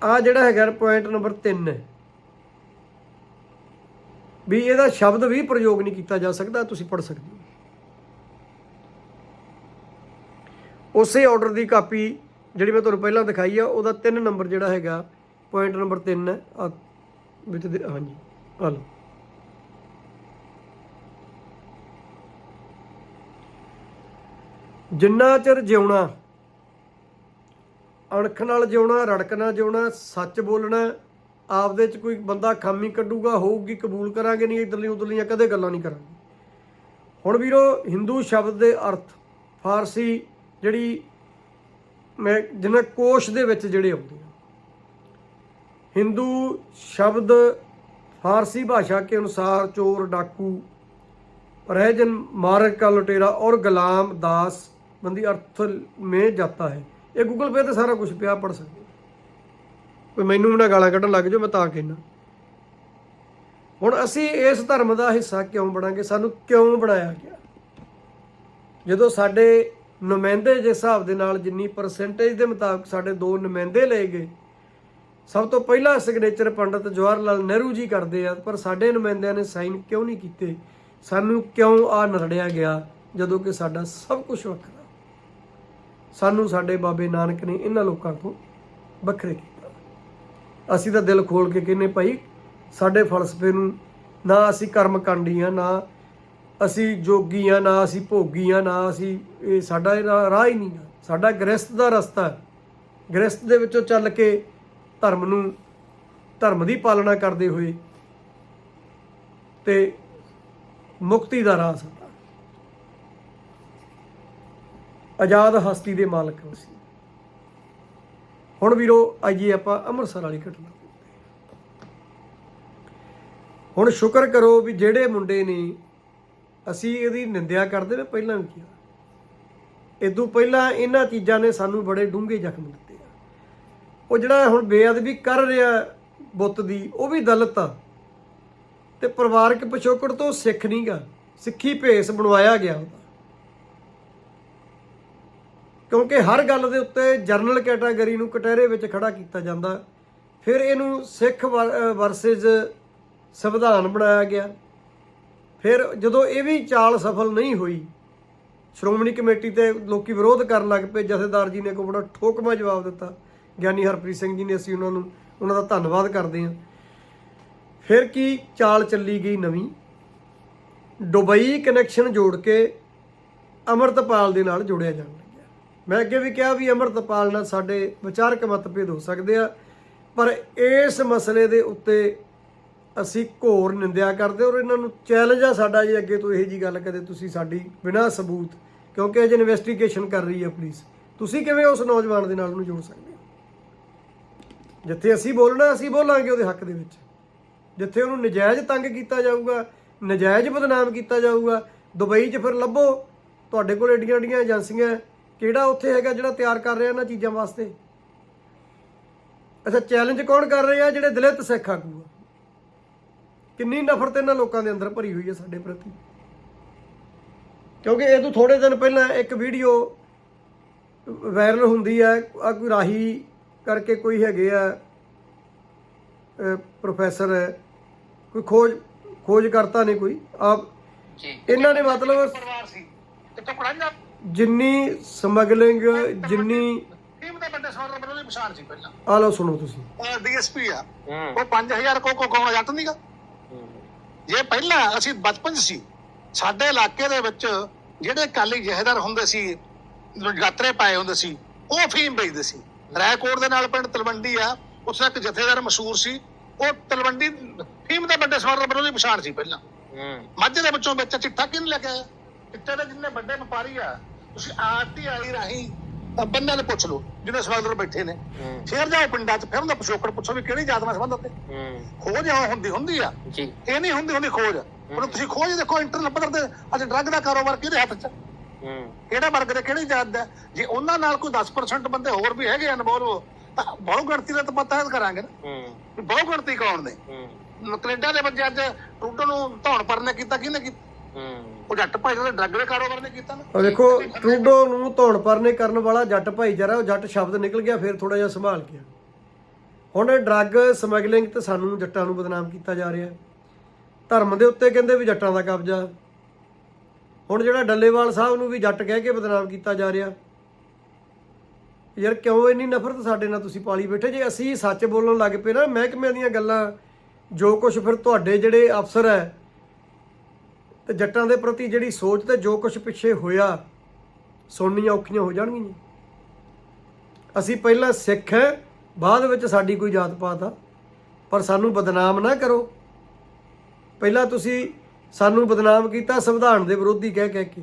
ਆ ਜਿਹੜਾ ਹੈਗਾ ਪੁਆਇੰਟ ਨੰਬਰ 3 ਹੈ ਵੀ ਇਹਦਾ ਸ਼ਬਦ ਵੀ ਪ੍ਰਯੋਗ ਨਹੀਂ ਕੀਤਾ ਜਾ ਸਕਦਾ, ਤੁਸੀਂ ਪੜ੍ਹ ਸਕਦੇ ਹੋ। ਉਸੇ ਆਰਡਰ ਦੀ ਕਾਪੀ ਜਿਹੜੀ ਮੈਂ ਤੁਹਾਨੂੰ ਪਹਿਲਾਂ ਦਿਖਾਈ ਆ, ਉਹਦਾ 3 ਨੰਬਰ ਜਿਹੜਾ ਹੈਗਾ ਪੁਆਇੰਟ ਨੰਬਰ 3 ਆ ਵਿੱਚ ਹਾਂਜੀ, ਆ ਲਓ। ਜਿੰਨਾ ਚਿਰ ਜਿਉਣਾ, ਅਣਖ ਨਾਲ ਜਿਉਣਾ, ਰੜਕ ਨਾਲ ਜਿਉਣਾ, ਸੱਚ ਬੋਲਣਾ ਆਪ ਦੇ ਚ ਕੋਈ ਬੰਦਾ ਖਾਮੀ ਕੱਢੂਗਾ, ਹੋਊਗੀ, ਕਬੂਲ ਕਰਾਂਗੇ ਨਹੀਂ ਇਧਰਲੀ ਉਧਰਲੀਆਂ ਕਦੇ ਗੱਲਾਂ ਨਹੀਂ ਕਰਾਂਗੇ। ਹੁਣ ਵੀਰੋ, ਹਿੰਦੂ ਸ਼ਬਦ ਦੇ ਅਰਥ ਫਾਰਸੀ ਜਿਹੜੀ ਮੈਂ ਜਿਹਨਾਂ ਕੋਸ਼ ਦੇ ਵਿੱਚ ਜਿਹੜੇ ਆਉਂਦੇ ਆ। ਹਿੰਦੂ ਸ਼ਬਦ ਫਾਰਸੀ ਭਾਸ਼ਾ ਕੇ ਅਨੁਸਾਰ ਚੋਰ, ਡਾਕੂ, ਰਹਿਜਨ, ਮਾਰਗ, ਕਾ ਲੁਟੇਰਾ ਔਰ ਗੁਲਾਮ, ਦਾਸ ਬੰਦੀ ਅਰਥ ਮੇ ਜਾਤਾ ਹੈ। ਇਹ ਗੂਗਲ ਪੇ ਤੇ ਸਾਰਾ ਕੁਝ ਪਿਆ ਪੜ ਸਕਦੇ ਹੋ। ਕੋਈ ਮੈਨੂੰ ਵੀ ਨਾ ਗਾਲਾਂ ਕੱਢਣ ਲੱਗ ਜਾਓ, ਮੈਂ ਤਾਂ ਕਹਿਣਾ ਹੁਣ ਅਸੀਂ ਇਸ ਧਰਮ ਦਾ ਹਿੱਸਾ ਕਿਉਂ ਬਣਾਂਗੇ? ਸਾਨੂੰ ਕਿਉਂ ਬਣਾਇਆ ਗਿਆ? ਜਦੋਂ ਸਾਡੇ ਨੁਮਾਇੰਦੇ ਦੇ ਹਿਸਾਬ ਦੇ ਨਾਲ ਜਿੰਨੀ ਪਰਸੈਂਟੇਜ ਦੇ ਮੁਤਾਬਕ ਸਾਡੇ ਦੋ ਨੁਮਾਇੰਦੇ ਲਏ ਗਏ, ਸਭ ਤੋਂ ਪਹਿਲਾ ਸਿਗਨੇਚਰ ਪੰਡਤ ਜਵਾਹਰ ਲਾਲ ਨਹਿਰੂ ਜੀ ਕਰਦੇ ਆ, ਪਰ ਸਾਡੇ ਨੁਮਾਇੰਦਿਆਂ ਨੇ ਸਾਈਨ ਕਿਉਂ ਨਹੀਂ ਕੀਤੇ? ਸਾਨੂੰ ਕਿਉਂ ਆ ਨਰੜਿਆ ਗਿਆ ਜਦੋਂ ਕਿ ਸਾਡਾ ਸਭ ਕੁਝ ਵੱਖਰਾ? ਸਾਨੂੰ ਸਾਡੇ ਬਾਬੇ ਨਾਨਕ ਨੇ ਇਹਨਾਂ ਲੋਕਾਂ ਤੋਂ ਵੱਖਰੇ ਕੀਤਾ। ਅਸੀਂ ਤਾਂ ਦਿਲ ਖੋਲ ਕੇ ਕਹਿੰਨੇ ਭਾਈ ਸਾਡੇ ਫਲਸਫੇ ਨੂੰ ਨਾ ਅਸੀਂ ਕਰਮ ਕਾਂਡੀ ਆ ਨਾ ਅਸੀਂ ਜੋਗੀ ਆ ਨਾ ਅਸੀਂ ਭੋਗੀ ਆ ਨਾ ਅਸੀਂ ਇਹ ਸਾਡਾ ਇਹ ਰਾਹ ਹੀ ਨਹੀਂ ਗਾ ਸਾਡਾ ਗ੍ਰਸਤ ਦਾ ਰਸਤਾ ਹੈ। ਗ੍ਰਸਤ ਦੇ ਵਿੱਚੋਂ ਚੱਲ ਕੇ ਧਰਮ ਨੂੰ, ਧਰਮ ਦੀ ਪਾਲਣਾ ਕਰਦੇ ਹੋਏ ਤੇ ਮੁਕਤੀ ਦਾ ਰਾਹ ਸਾਡਾ। ਆਜ਼ਾਦ ਹਸਤੀ ਦੇ ਮਾਲਕ ਅਸੀਂ। ਹੁਣ ਵੀਰੋ, ਆਈਏ ਆਪਾਂ ਅੰਮ੍ਰਿਤਸਰ ਵਾਲੀ ਘਟਨਾ ਹੁਣ ਸ਼ੁਕਰ ਕਰੋ ਵੀ ਜਿਹੜੇ ਮੁੰਡੇ ਨੇ, ਅਸੀਂ ਇਹਦੀ ਨਿੰਦਿਆ ਕਰਦੇ ਨੇ, ਪਹਿਲਾਂ ਵੀ ਕਿਹਾ। ਇਦੋਂ ਪਹਿਲਾਂ ਇਹਨਾਂ ਚੀਜ਼ਾਂ ਨੇ ਸਾਨੂੰ ਬੜੇ ਡੂੰਘੇ ਜ਼ਖਮ ਦਿੱਤੇ ਆ। ਉਹ ਜਿਹੜਾ ਹੁਣ ਬੇਅਦਬੀ ਕਰ ਰਿਹਾ ਬੁੱਤ ਦੀ, ਉਹ ਵੀ ਦਲਤ ਆ। ਤੇ ਪਰਿਵਾਰਕ ਪਿਛੋਕੜ ਤੋਂ ਸਿੱਖ ਨਹੀਂਗਾ ਸਿੱਖੀ ਭੇਸ ਬਣਵਾਇਆ ਗਿਆ ਉਹਦਾ। ਕਿਉਂਕਿ ਹਰ ਗੱਲ ਦੇ ਉੱਤੇ ਜਰਨਲ ਕੈਟਾਗਰੀ ਨੂੰ ਕਟਹਿਰੇ ਵਿੱਚ ਖੜਾ ਕੀਤਾ ਜਾਂਦਾ। ਫਿਰ ਇਹਨੂੰ ਸਿੱਖ ਵਰਸਸ ਸੰਵਿਧਾਨ ਬਣਾਇਆ ਗਿਆ। ਫਿਰ ਜਦੋਂ ਇਹ ਵੀ ਚਾਲ ਸਫਲ ਨਹੀਂ ਹੋਈ, ਸ਼੍ਰੋਮਣੀ ਕਮੇਟੀ ਤੇ ਲੋਕੀ ਵਿਰੋਧ ਕਰਨ ਲੱਗ ਪਏ। ਜਥੇਦਾਰ ਜੀ ਨੇ ਕੋ ਬੜਾ ਠੋਕਮਾ ਜਵਾਬ ਦਿੱਤਾ। ਗਿਆਨੀ ਹਰਪ੍ਰੀਤ ਸਿੰਘ ਜੀ ਨੇ ਅਸੀਂ ਉਹਨਾਂ ਨੂੰ, ਉਹਨਾਂ ਦਾ ਧੰਨਵਾਦ ਕਰਦੇ ਹਾਂ। ਫਿਰ ਕੀ ਚਾਲ ਚੱਲੀ ਗਈ ਨਵੀਂ? ਦੁਬਈ ਕਨੈਕਸ਼ਨ ਜੋੜ ਕੇ ਅਮਰਤਪਾਲ ਦੇ ਨਾਲ ਜੋੜਿਆ ਜਾਂਦਾ। ਮੈਂ ਅੱਗੇ ਵੀ ਕਿਹਾ ਵੀ ਅਮਰਤਪਾਲ ਨਾਲ ਸਾਡੇ ਵਿਚਾਰਕ ਮਤਭੇਦ ਹੋ ਸਕਦੇ ਆ, ਪਰ ਇਸ ਮਸਲੇ ਦੇ ਉੱਤੇ ਅਸੀਂ ਘੋਰ ਨਿੰਦਿਆ ਕਰਦੇ ਔਰ ਇਹਨਾਂ ਨੂੰ ਚੈਲੰਜ ਆ ਸਾਡਾ ਜੀ ਅੱਗੇ ਤੋਂ ਇਹੋ ਜੀ ਗੱਲ ਕਦੇ ਤੁਸੀਂ ਸਾਡੀ ਬਿਨਾਂ ਸਬੂਤ, ਕਿਉਂਕਿ ਅਜੇ ਇਨਵੈਸਟੀਗੇਸ਼ਨ ਕਰ ਰਹੀ ਹੈ ਪੁਲਿਸ। ਤੁਸੀਂ ਕਿਵੇਂ ਉਸ ਨੌਜਵਾਨ ਦੇ ਨਾਲ ਉਹਨੂੰ ਜੋੜ ਸਕਦੇ ਹੋ? ਜਿੱਥੇ ਅਸੀਂ ਬੋਲਣਾ, ਅਸੀਂ ਬੋਲਾਂਗੇ ਉਹਦੇ ਹੱਕ ਦੇ ਵਿੱਚ। ਜਿੱਥੇ ਉਹਨੂੰ ਨਜਾਇਜ਼ ਤੰਗ ਕੀਤਾ ਜਾਊਗਾ, ਨਜਾਇਜ਼ ਬਦਨਾਮ ਕੀਤਾ ਜਾਊਗਾ, ਦੁਬਈ 'ਚ ਫਿਰ ਲੱਭੋ। ਤੁਹਾਡੇ ਕੋਲ ਏਡੀਆਂ ਏਡੀਆਂ ਏਜੰਸੀਆਂ ਕਿਹੜਾ ਉੱਥੇ ਹੈਗਾ ਜਿਹੜਾ ਤਿਆਰ ਕਰ ਰਿਹਾ ਇਹਨਾਂ ਚੀਜ਼ਾਂ ਵਾਸਤੇ? ਅੱਛਾ ਚੈਲੰਜ ਕੌਣ ਕਰ ਰਿਹਾ ਜਿਹੜੇ ਦਲਿਤ ਸਿੱਖ ਆਗੂ ਆ? ਕਿੰਨੀ ਨਫ਼ਰਤ ਇਹਨਾਂ ਲੋਕਾਂ ਦੇ ਅੰਦਰ ਭਰੀ ਹੋਈ ਹੈ ਸਾਡੇ ਪ੍ਰਤੀ? ਕਿਉਂਕਿ ਇਹ ਤੋਂ ਥੋੜੇ ਦਿਨ ਪਹਿਲਾਂ ਇੱਕ ਵੀਡੀਓ ਵਾਇਰਲ ਹੁੰਦੀ ਹੈ ਆ ਕੋਈ ਰਾਹੀ ਕਰਕੇ ਕੋਈ ਹੈਗੇ ਆ ਪ੍ਰੋਫੈਸਰ ਕੋਈ ਖੋਜ ਖੋਜ ਕਰਤਾ ਨੇ ਕੋਈ? ਆਪ ਇਹਨਾਂ ਨੇ ਮਤਲਬ ਪਰਿਵਾਰ ਸੀ। ਤੇ ਟੁਕੜਾਂ ਜਿੰਨੀ ਸਮਗਲਿੰਗ ਜਿੰਨੀ ਟੀਮ ਦੇ ਬੰਦੇ ਸੌਰ ਰਬਰ ਦੀ ਪਛਾਣ ਸੀ ਪਹਿਲਾਂ? ਆ ਲਓ ਸੁਣੋ ਤੁਸੀਂ। ਡੀਐਸਪੀ ਆ। ਉਹ 5000 ਕੋ ਕੋ ਕੌਣ ਜੱਟ ਨਹੀਂਗਾ ਜੇ ਪਹਿਲਾਂ ਅਸੀਂ ਬਚਪਨ 'ਚ ਸੀ ਸਾਡੇ ਇਲਾਕੇ ਦੇ ਵਿੱਚ ਜਿਹੜੇ ਕਾਲੀ ਜਹੇਦਾਰ ਹੁੰਦੇ ਸੀ ਯਾਤਰੇ ਪਾਏ ਹੁੰਦੇ ਸੀ ਉਹ ਫੀਮ ਵੇਚਦੇ ਸੀ। ਰਾਏਕੋਟ ਦੇ ਨਾਲ ਪਿੰਡ ਤਲਵੰਡੀ ਆ ਉਸ ਦਾ ਇੱਕ ਜਥੇਦਾਰ ਮਸ਼ਹੂਰ ਸੀ। ਉਹ ਤਲਵੰਡੀ ਫੀਮ ਦੇ ਵੱਡੇ ਸਵਾਰ ਬਰੋਦੀ ਪਛਾਣ ਸੀ ਪਹਿਲਾਂ। ਮੱਝ ਦੇ ਵਿੱਚੋਂ ਵਿੱਚ ਚਿੱਟਾ ਕਿਹਨੇ ਲੈ ਕੇ ਆਇਆ? ਚਿੱਟੇ ਦੇ ਜਿੰਨੇ ਵੱਡੇ ਵਪਾਰੀ ਆ ਤੁਸੀਂ ਆਰਟੀ ਵਾਲੀ ਰਾਹੀਂ ਅਹ ਬੰਦਿਆਂ ਨੂੰ ਪੁੱਛ ਲਓ ਜਿਹਨੇ ਸਵਾਲਰ ਬੈਠੇ ਨੇ। ਫਿਰ ਜਾਓ ਪਿੰਡਾਂ 'ਚ ਫਿਰ ਉਹਦਾ ਪਿਛੋਕੜ ਪੁੱਛੋ ਵੀ ਕਿਹੜੀ ਜਾਤ ਨਾਲ ਸੰਬੰਧਤ ਹੈ। ਖੋਜ ਆ ਹੁੰਦੀ ਹੁੰਦੀ ਆ। ਜੀ। ਇਹ ਨਹੀਂ ਹੁੰਦੀ ਹੁੰਦੀ ਖੋਜ। ਪਰ ਤੁਸੀਂ ਖੋਜ ਦੇਖੋ ਇੰਟਰਨੈਟ ਪੱਧਰ ਤੇ ਅੱਜ ਡਰੱਗ ਦਾ ਕਾਰੋਬਾਰ ਕਿਹਦੇ ਹੱਥ 'ਚ? ਹੂੰ। ਕਿਹੜਾ ਵਰਗ ਦੇ ਕਿਹੜੀ ਜਾਤ ਦਾ? ਜੇ ਉਹਨਾਂ ਨਾਲ ਕੋਈ 10% ਬੰਦੇ ਹੋਰ ਵੀ ਹੈਗੇ ਅਨਬੋਲ ਤਾਂ ਬਹੁ ਗਿਣਤੀ ਦਾ ਤਾਂ ਪਤਾ ਕਰਾਂਗੇ ਨਾ। ਬਹੁ ਗਿਣਤੀ ਕੌਣ ਨੇ? ਕੈਨੇਡਾ ਦੇ ਵਿੱਚ ਅੱਜ ਟਰੂਡੋ ਨੂੰ ਧੌਣ ਪਰਨੇ ਕੀਤਾ ਕਿਹਨੇ ਕੀਤਾ? ਉਹ ਜੱਟ ਭਾਈ ਦਾ ਡਰੱਗ ਦੇ ਕਾਰੋਬਾਰ ਨੇ ਕੀਤਾ ਨਾ। ਉਹ ਦੇਖੋ, ਟਰੂਡੋ ਨੂੰ ਧੌਣ ਪਰਨੇ ਕਰਨ ਵਾਲਾ ਜੱਟ ਭਾਈਚਾਰਾ, ਉਹ ਜੱਟ ਸ਼ਬਦ ਨਿਕਲ ਗਿਆ, ਫਿਰ ਥੋੜਾ ਜਿਹਾ ਸੰਭਾਲ ਗਿਆ ਹੁਣ ਡਰੱਗ ਸਮਗਲਿੰਗ ਤੇ ਸਾਨੂੰ ਜੱਟਾਂ ਨੂੰ ਬਦਨਾਮ ਕੀਤਾ ਜਾ ਰਿਹਾ। ਧਰਮ ਦੇ ਉੱਤੇ ਕਹਿੰਦੇ ਵੀ ਜੱਟਾਂ ਦਾ ਕਬਜ਼ਾ। ਹੁਣ ਜਿਹੜਾ ਡੱਲੇਵਾਲ ਸਾਹਿਬ ਨੂੰ ਵੀ ਜੱਟ ਕਹਿ ਕੇ ਬਦਨਾਮ ਕੀਤਾ ਜਾ ਰਿਹਾ। ਯਾਰ ਕਿਉਂ ਇੰਨੀ ਨਫ਼ਰਤ ਸਾਡੇ ਨਾਲ ਤੁਸੀਂ ਪਾਲੀ ਬੈਠੇ? ਜੇ ਅਸੀਂ ਸੱਚ ਬੋਲਣ ਲੱਗ ਪਏ ਨਾ ਮਹਿਕਮੇ ਦੀਆਂ ਗੱਲਾਂ, ਜੋ ਕੁਝ ਫਿਰ ਤੁਹਾਡੇ ਜਿਹੜੇ ਅਫਸਰ ਹੈ ਤੇ ਜੱਟਾਂ ਦੇ ਪ੍ਰਤੀ ਜਿਹੜੀ ਸੋਚ ਤੇ ਜੋ ਕੁਝ ਪਿੱਛੇ ਹੋਇਆ, ਸੁਣਨੀਆਂ ਔਖੀਆਂ ਹੋ ਜਾਣਗੀਆਂ। ਅਸੀਂ ਪਹਿਲਾਂ ਸਿੱਖ ਹੈ, ਬਾਅਦ ਵਿੱਚ ਸਾਡੀ ਕੋਈ ਜਾਤ ਪਾਤ ਆ। ਪਰ ਸਾਨੂੰ ਬਦਨਾਮ ਨਾ ਕਰੋ। ਪਹਿਲਾਂ ਤੁਸੀਂ ਸਾਨੂੰ ਬਦਨਾਮ ਕੀਤਾ, ਸੰਵਿਧਾਨ ਦੇ ਵਿਰੋਧੀ ਕਹਿ ਕਹਿ ਕੇ।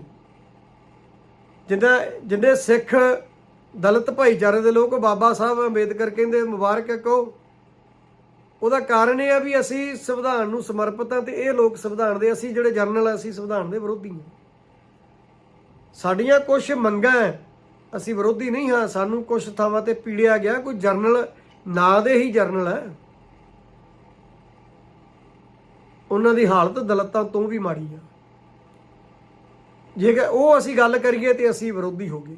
ਜਿੰਦਾ ਜਿੰਨੇ ਸਿੱਖ ਦਲਿਤ ਭਾਈਚਾਰੇ ਦੇ ਲੋਕ ਬਾਬਾ ਸਾਹਿਬ ਅੰਬੇਦਕਰ ਕਹਿੰਦੇ, ਮੁਬਾਰਕ ਹੈ ਕਹੋ। ਉਹਦਾ ਕਾਰਨ ਇਹ ਆ ਵੀ ਅਸੀਂ ਸੰਵਿਧਾਨ ਨੂੰ ਸਮਰਪਿਤ ਹਾਂ ਤੇ ਇਹ ਲੋਕ ਸੰਵਿਧਾਨ ਦੇ ਅਸੀਂ ਜਿਹੜੇ ਜਰਨਲ ਆ ਅਸੀਂ ਸੰਵਿਧਾਨ ਦੇ ਵਿਰੋਧੀ ਹਾਂ। ਸਾਡੀਆਂ ਕੁਝ ਮੰਗਾਂ ਹੈ, ਅਸੀਂ ਵਿਰੋਧੀ ਨਹੀਂ ਹਾਂ। ਸਾਨੂੰ ਕੁਝ ਥਾਵਾਂ ਤੇ ਪੀੜਿਆ ਗਿਆ ਕੋਈ ਜਰਨਲ ਨਾਂ ਦੇ ਹੀ ਜਰਨਲ ਹੈ ਉਹਨਾਂ ਦੀ ਹਾਲਤ ਦਲਤਾਂ ਤੋਂ ਵੀ ਮਾੜੀ ਆ। ਜੇਕਰ ਉਹ ਅਸੀਂ ਗੱਲ ਕਰੀਏ ਤੇ ਅਸੀਂ ਵਿਰੋਧੀ ਹੋ ਗਏ।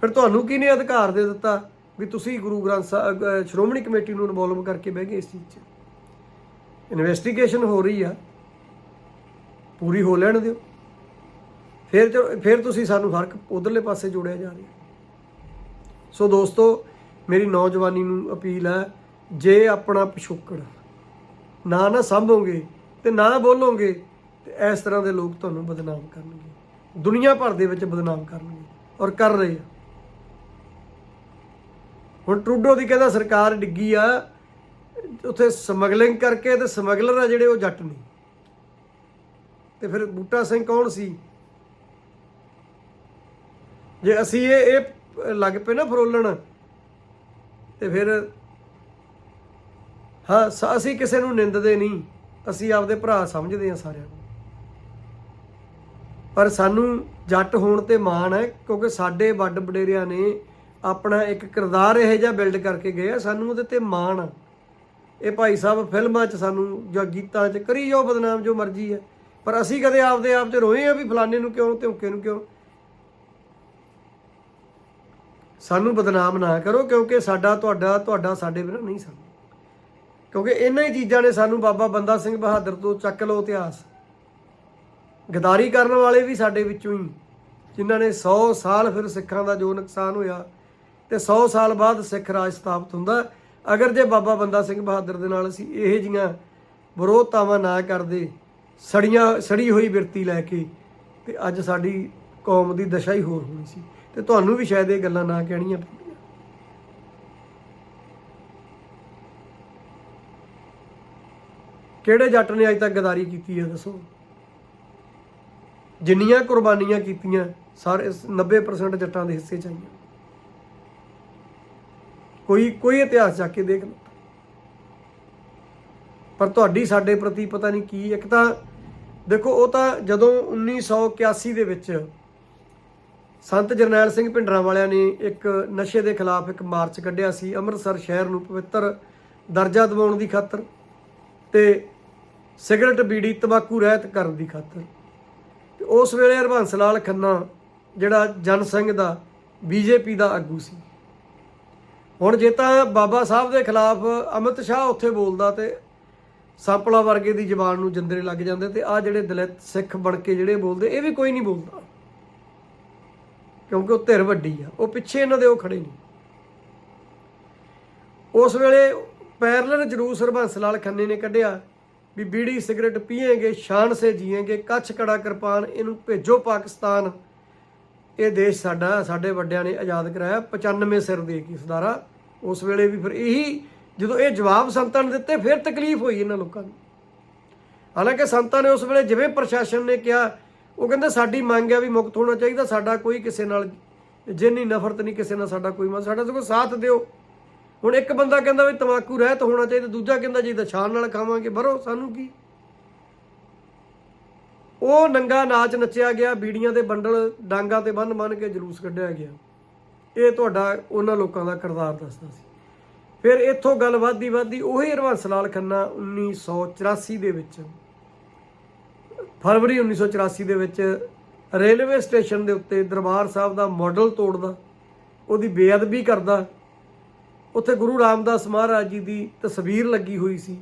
ਫਿਰ ਤੁਹਾਨੂੰ ਕਿਹਨੇ ਅਧਿਕਾਰ ਦੇ ਦਿੱਤਾ? ਵੀ ਤੁਸੀਂ ਗੁਰੂ ਗ੍ਰੰਥ ਸਾਹਿਬ ਸ਼੍ਰੋਮਣੀ ਕਮੇਟੀ ਨੂੰ ਇਨਵੋਲਵ ਕਰਕੇ ਬਹਿ ਗਏ ਇਸ ਚੀਜ਼ 'ਚ। ਇਨਵੈਸਟੀਗੇਸ਼ਨ ਹੋ ਰਹੀ ਆ। ਪੂਰੀ ਹੋ ਲੈਣ ਦਿਓ। ਫਿਰ ਜੋ- ਫਿਰ ਤੁਸੀਂ ਸਾਨੂੰ ਫ਼ਰਕ ਉਧਰਲੇ ਪਾਸੇ ਜੋੜਿਆ ਜਾ ਰਿਹਾ। ਸੋ ਦੋਸਤੋ, ਮੇਰੀ ਨੌਜਵਾਨੀ ਨੂੰ ਅਪੀਲ ਹੈ, ਜੇ ਆਪਣਾ ਪਿਛੋਕੜ ਨਾ ਨਾ ਸੰਭੋਗੇ ਤੇ ਨਾ ਬੋਲੋਗੇ, ਤੇ ਇਸ ਤਰ੍ਹਾਂ ਦੇ ਲੋਕ ਤੁਹਾਨੂੰ ਬਦਨਾਮ ਕਰਨਗੇ। ਦੁਨੀਆ ਭਰ ਦੇ ਵਿੱਚ ਬਦਨਾਮ ਕਰਨਗੇ ਔਰ ਕਰ ਰਹੇ ਆ। ਹੁਣ ਟਰੂਡੋ ਦੀ ਕਹਿੰਦਾ ਸਰਕਾਰ ਡਿੱਗੀ ਆ, ਉੱਥੇ ਸਮਗਲਿੰਗ ਕਰਕੇ ਤੇ ਸਮਗਲਰ ਆ ਜਿਹੜੇ ਉਹ ਜੱਟ ਨੇ। ਤੇ ਫਿਰ ਬੂਟਾ ਸਿੰਘ ਕੌਣ ਸੀ? ਜੇ ਅਸੀਂ ਇਹ ਇਹ ਲੱਗ ਪਏ ਨਾ ਫਰੋਲਣ, ਤੇ ਫਿਰ ਹਾਂ ਅਸੀਂ ਕਿਸੇ ਨੂੰ ਨਿੰਦਦੇ ਨਹੀਂ, ਅਸੀਂ ਆਪਦੇ ਭਰਾ ਸਮਝਦੇ ਹਾਂ ਸਾਰਿਆਂ ਨੂੰ। ਪਰ ਸਾਨੂੰ ਜੱਟ ਹੋਣ ਤੇ ਮਾਣ ਹੈ, ਕਿਉਂਕਿ ਸਾਡੇ ਵੱਡ ਵਡੇਰਿਆਂ ਨੇ ਆਪਣਾ ਇੱਕ ਕਿਰਦਾਰ ਇਹੋ ਜਿਹਾ ਬਿਲਡ ਕਰਕੇ ਗਏ ਆ, ਸਾਨੂੰ ਉਹਦੇ ਤੇ ਮਾਣ ਆ। ਇਹ ਭਾਈ ਸਾਹਿਬ ਫਿਲਮਾਂ 'ਚ ਸਾਨੂੰ ਜਾਂ ਗੀਤਾਂ 'ਚ ਕਰੀ ਜਾਓ ਬਦਨਾਮ ਜੋ ਮਰਜ਼ੀ ਹੈ ਪਰ ਅਸੀਂ ਕਦੇ ਆਪਦੇ ਆਪ 'ਚ ਰੋਏ ਆ ਵੀ ਫਲਾਣੇ ਨੂੰ ਕਿਉਂ ਤੇ ਨੂੰ ਕਿਉਂ? ਸਾਨੂੰ ਬਦਨਾਮ ਨਾ ਕਰੋ ਕਿਉਂਕਿ ਸਾਡਾ, ਤੁਹਾਡਾ ਤੁਹਾਡਾ ਸਾਡੇ ਬਿਨਾਂ ਨਹੀਂ ਸਾਨੂੰ। ਕਿਉਂਕਿ ਇਹਨਾਂ ਹੀ ਚੀਜ਼ਾਂ ਨੇ ਸਾਨੂੰ ਬਾਬਾ ਬੰਦਾ ਸਿੰਘ ਬਹਾਦਰ ਤੋਂ ਚੱਕ ਲਓ ਇਤਿਹਾਸ। ਗਦਾਰੀ ਕਰਨ ਵਾਲੇ ਵੀ ਸਾਡੇ ਵਿੱਚੋਂ ਹੀ, ਜਿਨ੍ਹਾਂ ਨੇ 100 ਸਾਲ ਫਿਰ ਸਿੱਖਾਂ ਦਾ ਜੋ ਨੁਕਸਾਨ ਹੋਇਆ ਤੇ 100 ਸਾਲ ਬਾਅਦ ਸਿੱਖ ਰਾਜ ਸਥਾਪਿਤ ਹੁੰਦਾ। ਅਗਰ ਜੇ ਬਾਬਾ ਬੰਦਾ ਸਿੰਘ ਬਹਾਦਰ ਦੇ ਨਾਲ ਅਸੀਂ ਇਹ ਜੀਆਂ ਵਿਰੋਧਤਾਵਾਂ ਨਾ ਕਰਦੇ, ਸੜੀਆਂ, ਸੜੀ ਹੋਈ ਬਿਰਤੀ ਲੈ ਕੇ, ਤੇ ਅੱਜ ਸਾਡੀ ਕੌਮ ਦੀ ਦਸ਼ਾ ਹੀ ਹੋਰ ਹੋਣੀ ਸੀ। ਤੇ ਤੁਹਾਨੂੰ ਵੀ ਸ਼ਾਇਦ ਇਹ ਗੱਲਾਂ ਨਾ ਕਹਿਣੀਆਂ ਪੈਂਦੀਆਂ। ਕਿਹੜੇ ਜੱਟ ਨੇ ਅੱਜ ਤੱਕ ਗਦਾਰੀ ਕੀਤੀ ਹੈ ਦੱਸੋ? ਜਿੰਨੀਆਂ ਕੁਰਬਾਨੀਆਂ ਕੀਤੀਆਂ, ਸਾਰੇ 90% ਜੱਟਾਂ ਦੇ ਹਿੱਸੇ ਚ ਆਈਆਂ। ਕੋਈ ਕੋਈ ਇਤਿਹਾਸ ਜਾ ਕੇ ਦੇਖ ਲਓ। ਪਰ ਤੁਹਾਡੀ ਸਾਡੇ ਪ੍ਰਤੀ ਪਤਾ ਨਹੀਂ ਕੀ, ਇੱਕ ਤਾਂ ਦੇਖੋ, ਉਹ ਤਾਂ ਜਦੋਂ 1981 ਦੇ ਵਿੱਚ ਸੰਤ ਜਰਨੈਲ ਸਿੰਘ ਭਿੰਡਰਾਂ ਵਾਲਿਆਂ ਨੇ ਇੱਕ ਨਸ਼ੇ ਦੇ ਖਿਲਾਫ ਇੱਕ ਮਾਰਚ ਕੱਢਿਆ ਸੀ, ਅੰਮ੍ਰਿਤਸਰ ਸ਼ਹਿਰ ਨੂੰ ਪਵਿੱਤਰ ਦਰਜਾ ਦਿਵਾਉਣ ਦੀ ਖਾਤਰ ਤੇ ਸਿਗਰਟ, ਬੀੜੀ, ਤੰਬਾਕੂ ਰਹਿਤ ਕਰਨ ਦੀ ਖਾਤਰ। ਤੇ ਉਸ ਵੇਲੇ ਹਰਬੰਸ ਲਾਲ ਖੰਨਾ, ਜਿਹੜਾ ਜਨ ਸਿੰਘ ਦਾ, ਬੀਜੇਪੀ ਦਾ ਆਗੂ ਸੀ। ਹੁਣ ਜੇ ਤਾਂ ਬਾਬਾ ਸਾਹਿਬ ਦੇ ਖਿਲਾਫ ਅਮਿਤ ਸ਼ਾਹ ਉੱਥੇ ਬੋਲਦਾ ਤੇ ਸਾਂਪਲਾ ਵਰਗੇ ਦੀ ਜ਼ਬਾਨ ਨੂੰ ਜੰਦਰੇ ਲੱਗ ਜਾਂਦੇ ਤੇ ਆ ਜਿਹੜੇ ਦਲਿਤ ਸਿੱਖ ਬਣ ਕੇ ਜਿਹੜੇ ਬੋਲਦੇ, ਇਹ ਵੀ ਕੋਈ ਨਹੀਂ ਬੋਲਦਾ। ਕਿਉਂਕਿ ਉਹ ਧਿਰ ਵੱਡੀ ਆ, ਉਹ ਪਿੱਛੇ ਇਹਨਾਂ ਦੇ ਉਹ ਖੜੇ ਨਹੀਂ ਉਸ ਵੇਲੇ ਪੈਰਲਰ ਜ਼ਰੂਰ ਹਰਬੰਸ ਲਾਲ ਖੰਨੇ ਨੇ ਕੱਢਿਆ ਵੀ ਬੀੜੀ ਸਿਗਰਟ ਪੀਏਗੇ ਸ਼ਾਨ ਸੇ ਜੀਏਗੇ, ਕੱਛ ਕੜਾ ਕਿਰਪਾਨ ਇਹਨੂੰ ਭੇਜੋ ਪਾਕਿਸਤਾਨ। ਇਹ ਦੇਸ਼ ਸਾਡਾ, ਸਾਡੇ ਵੱਡਿਆਂ ਨੇ ਆਜ਼ਾਦ ਕਰਾਇਆ 95 ਸਿਰ ਦੇ ਕੇ ਸਦਾਰਾ ਉਸ ਵੇਲੇ ਵੀ ਫਿਰ ਇਹੀ ਜਦੋਂ ਇਹ ਜਵਾਬ ਸੰਤਾਂ ਨੇ ਦਿੱਤੇ, ਫਿਰ ਤਕਲੀਫ ਹੋਈ ਇਹਨਾਂ ਲੋਕਾਂ ਨੂੰ ਹਾਲਾਂਕਿ ਸੰਤਾਂ ਨੇ ਉਸ ਵੇਲੇ ਜਿਵੇਂ ਪ੍ਰਸ਼ਾਸਨ ਨੇ ਕਿਹਾ, ਉਹ ਕਹਿੰਦੇ ਸਾਡੀ ਮੰਗ ਹੈ ਵੀ ਮੁਕਤ ਹੋਣਾ ਚਾਹੀਦਾ, ਸਾਡਾ ਕੋਈ ਕਿਸੇ ਨਾਲ ਜਿੰਨੀ ਨਫ਼ਰਤ ਨਹੀਂ, ਕਿਸੇ ਨਾਲ ਸਾਡਾ ਕੋਈ ਮਤ ਸਾਡਾ ਸਗੋਂ ਸਾਥ ਦਿਓ। ਹੁਣ ਇੱਕ ਬੰਦਾ ਕਹਿੰਦਾ ਵੀ ਤਮਾਕੂ ਰਹਿਤ ਹੋਣਾ ਚਾਹੀਦਾ, ਦੂਜਾ ਕਹਿੰਦਾ ਜੀ ਤਾਂ ਛਾਣ ਨਾਲ ਖਾਵਾਂਗੇ, ਬਰੋ, ਸਾਨੂੰ ਕੀ? ਉਹ ਨੰਗਾ ਨਾਚ ਨੱਚਿਆ ਗਿਆ, ਬੀੜੀਆਂ ਦੇ ਬੰਡਲ ਡਾਂਗਾ ਤੇ ਬੰਨ ਬੰਨ ਕੇ ਜਲੂਸ ਕੱਢਿਆ ਗਿਆ। ਇਹ ਤੁਹਾਡਾ ਉਹਨਾਂ ਲੋਕਾਂ ਦਾ ਕਿਰਦਾਰ ਦੱਸਦਾ ਸੀ। ਫਿਰ ਇੱਥੋਂ ਗੱਲ ਵੱਧਦੀ ਵੱਧਦੀ ਉਹੀ ਹਰਬੰਸ ਲਾਲ ਖੰਨਾ 1984 ਦੇ ਵਿੱਚ, ਫਰਵਰੀ 1984 ਦੇ ਵਿੱਚ ਰੇਲਵੇ ਸਟੇਸ਼ਨ ਦੇ ਉੱਤੇ ਦਰਬਾਰ ਸਾਹਿਬ ਦਾ ਮਾਡਲ ਤੋੜਦਾ, ਉਹਦੀ ਬੇਅਦਬੀ ਕਰਦਾ। ਉੱਥੇ ਗੁਰੂ ਰਾਮਦਾਸ ਮਹਾਰਾਜ ਜੀ ਦੀ ਤਸਵੀਰ ਲੱਗੀ ਹੋਈ ਸੀ।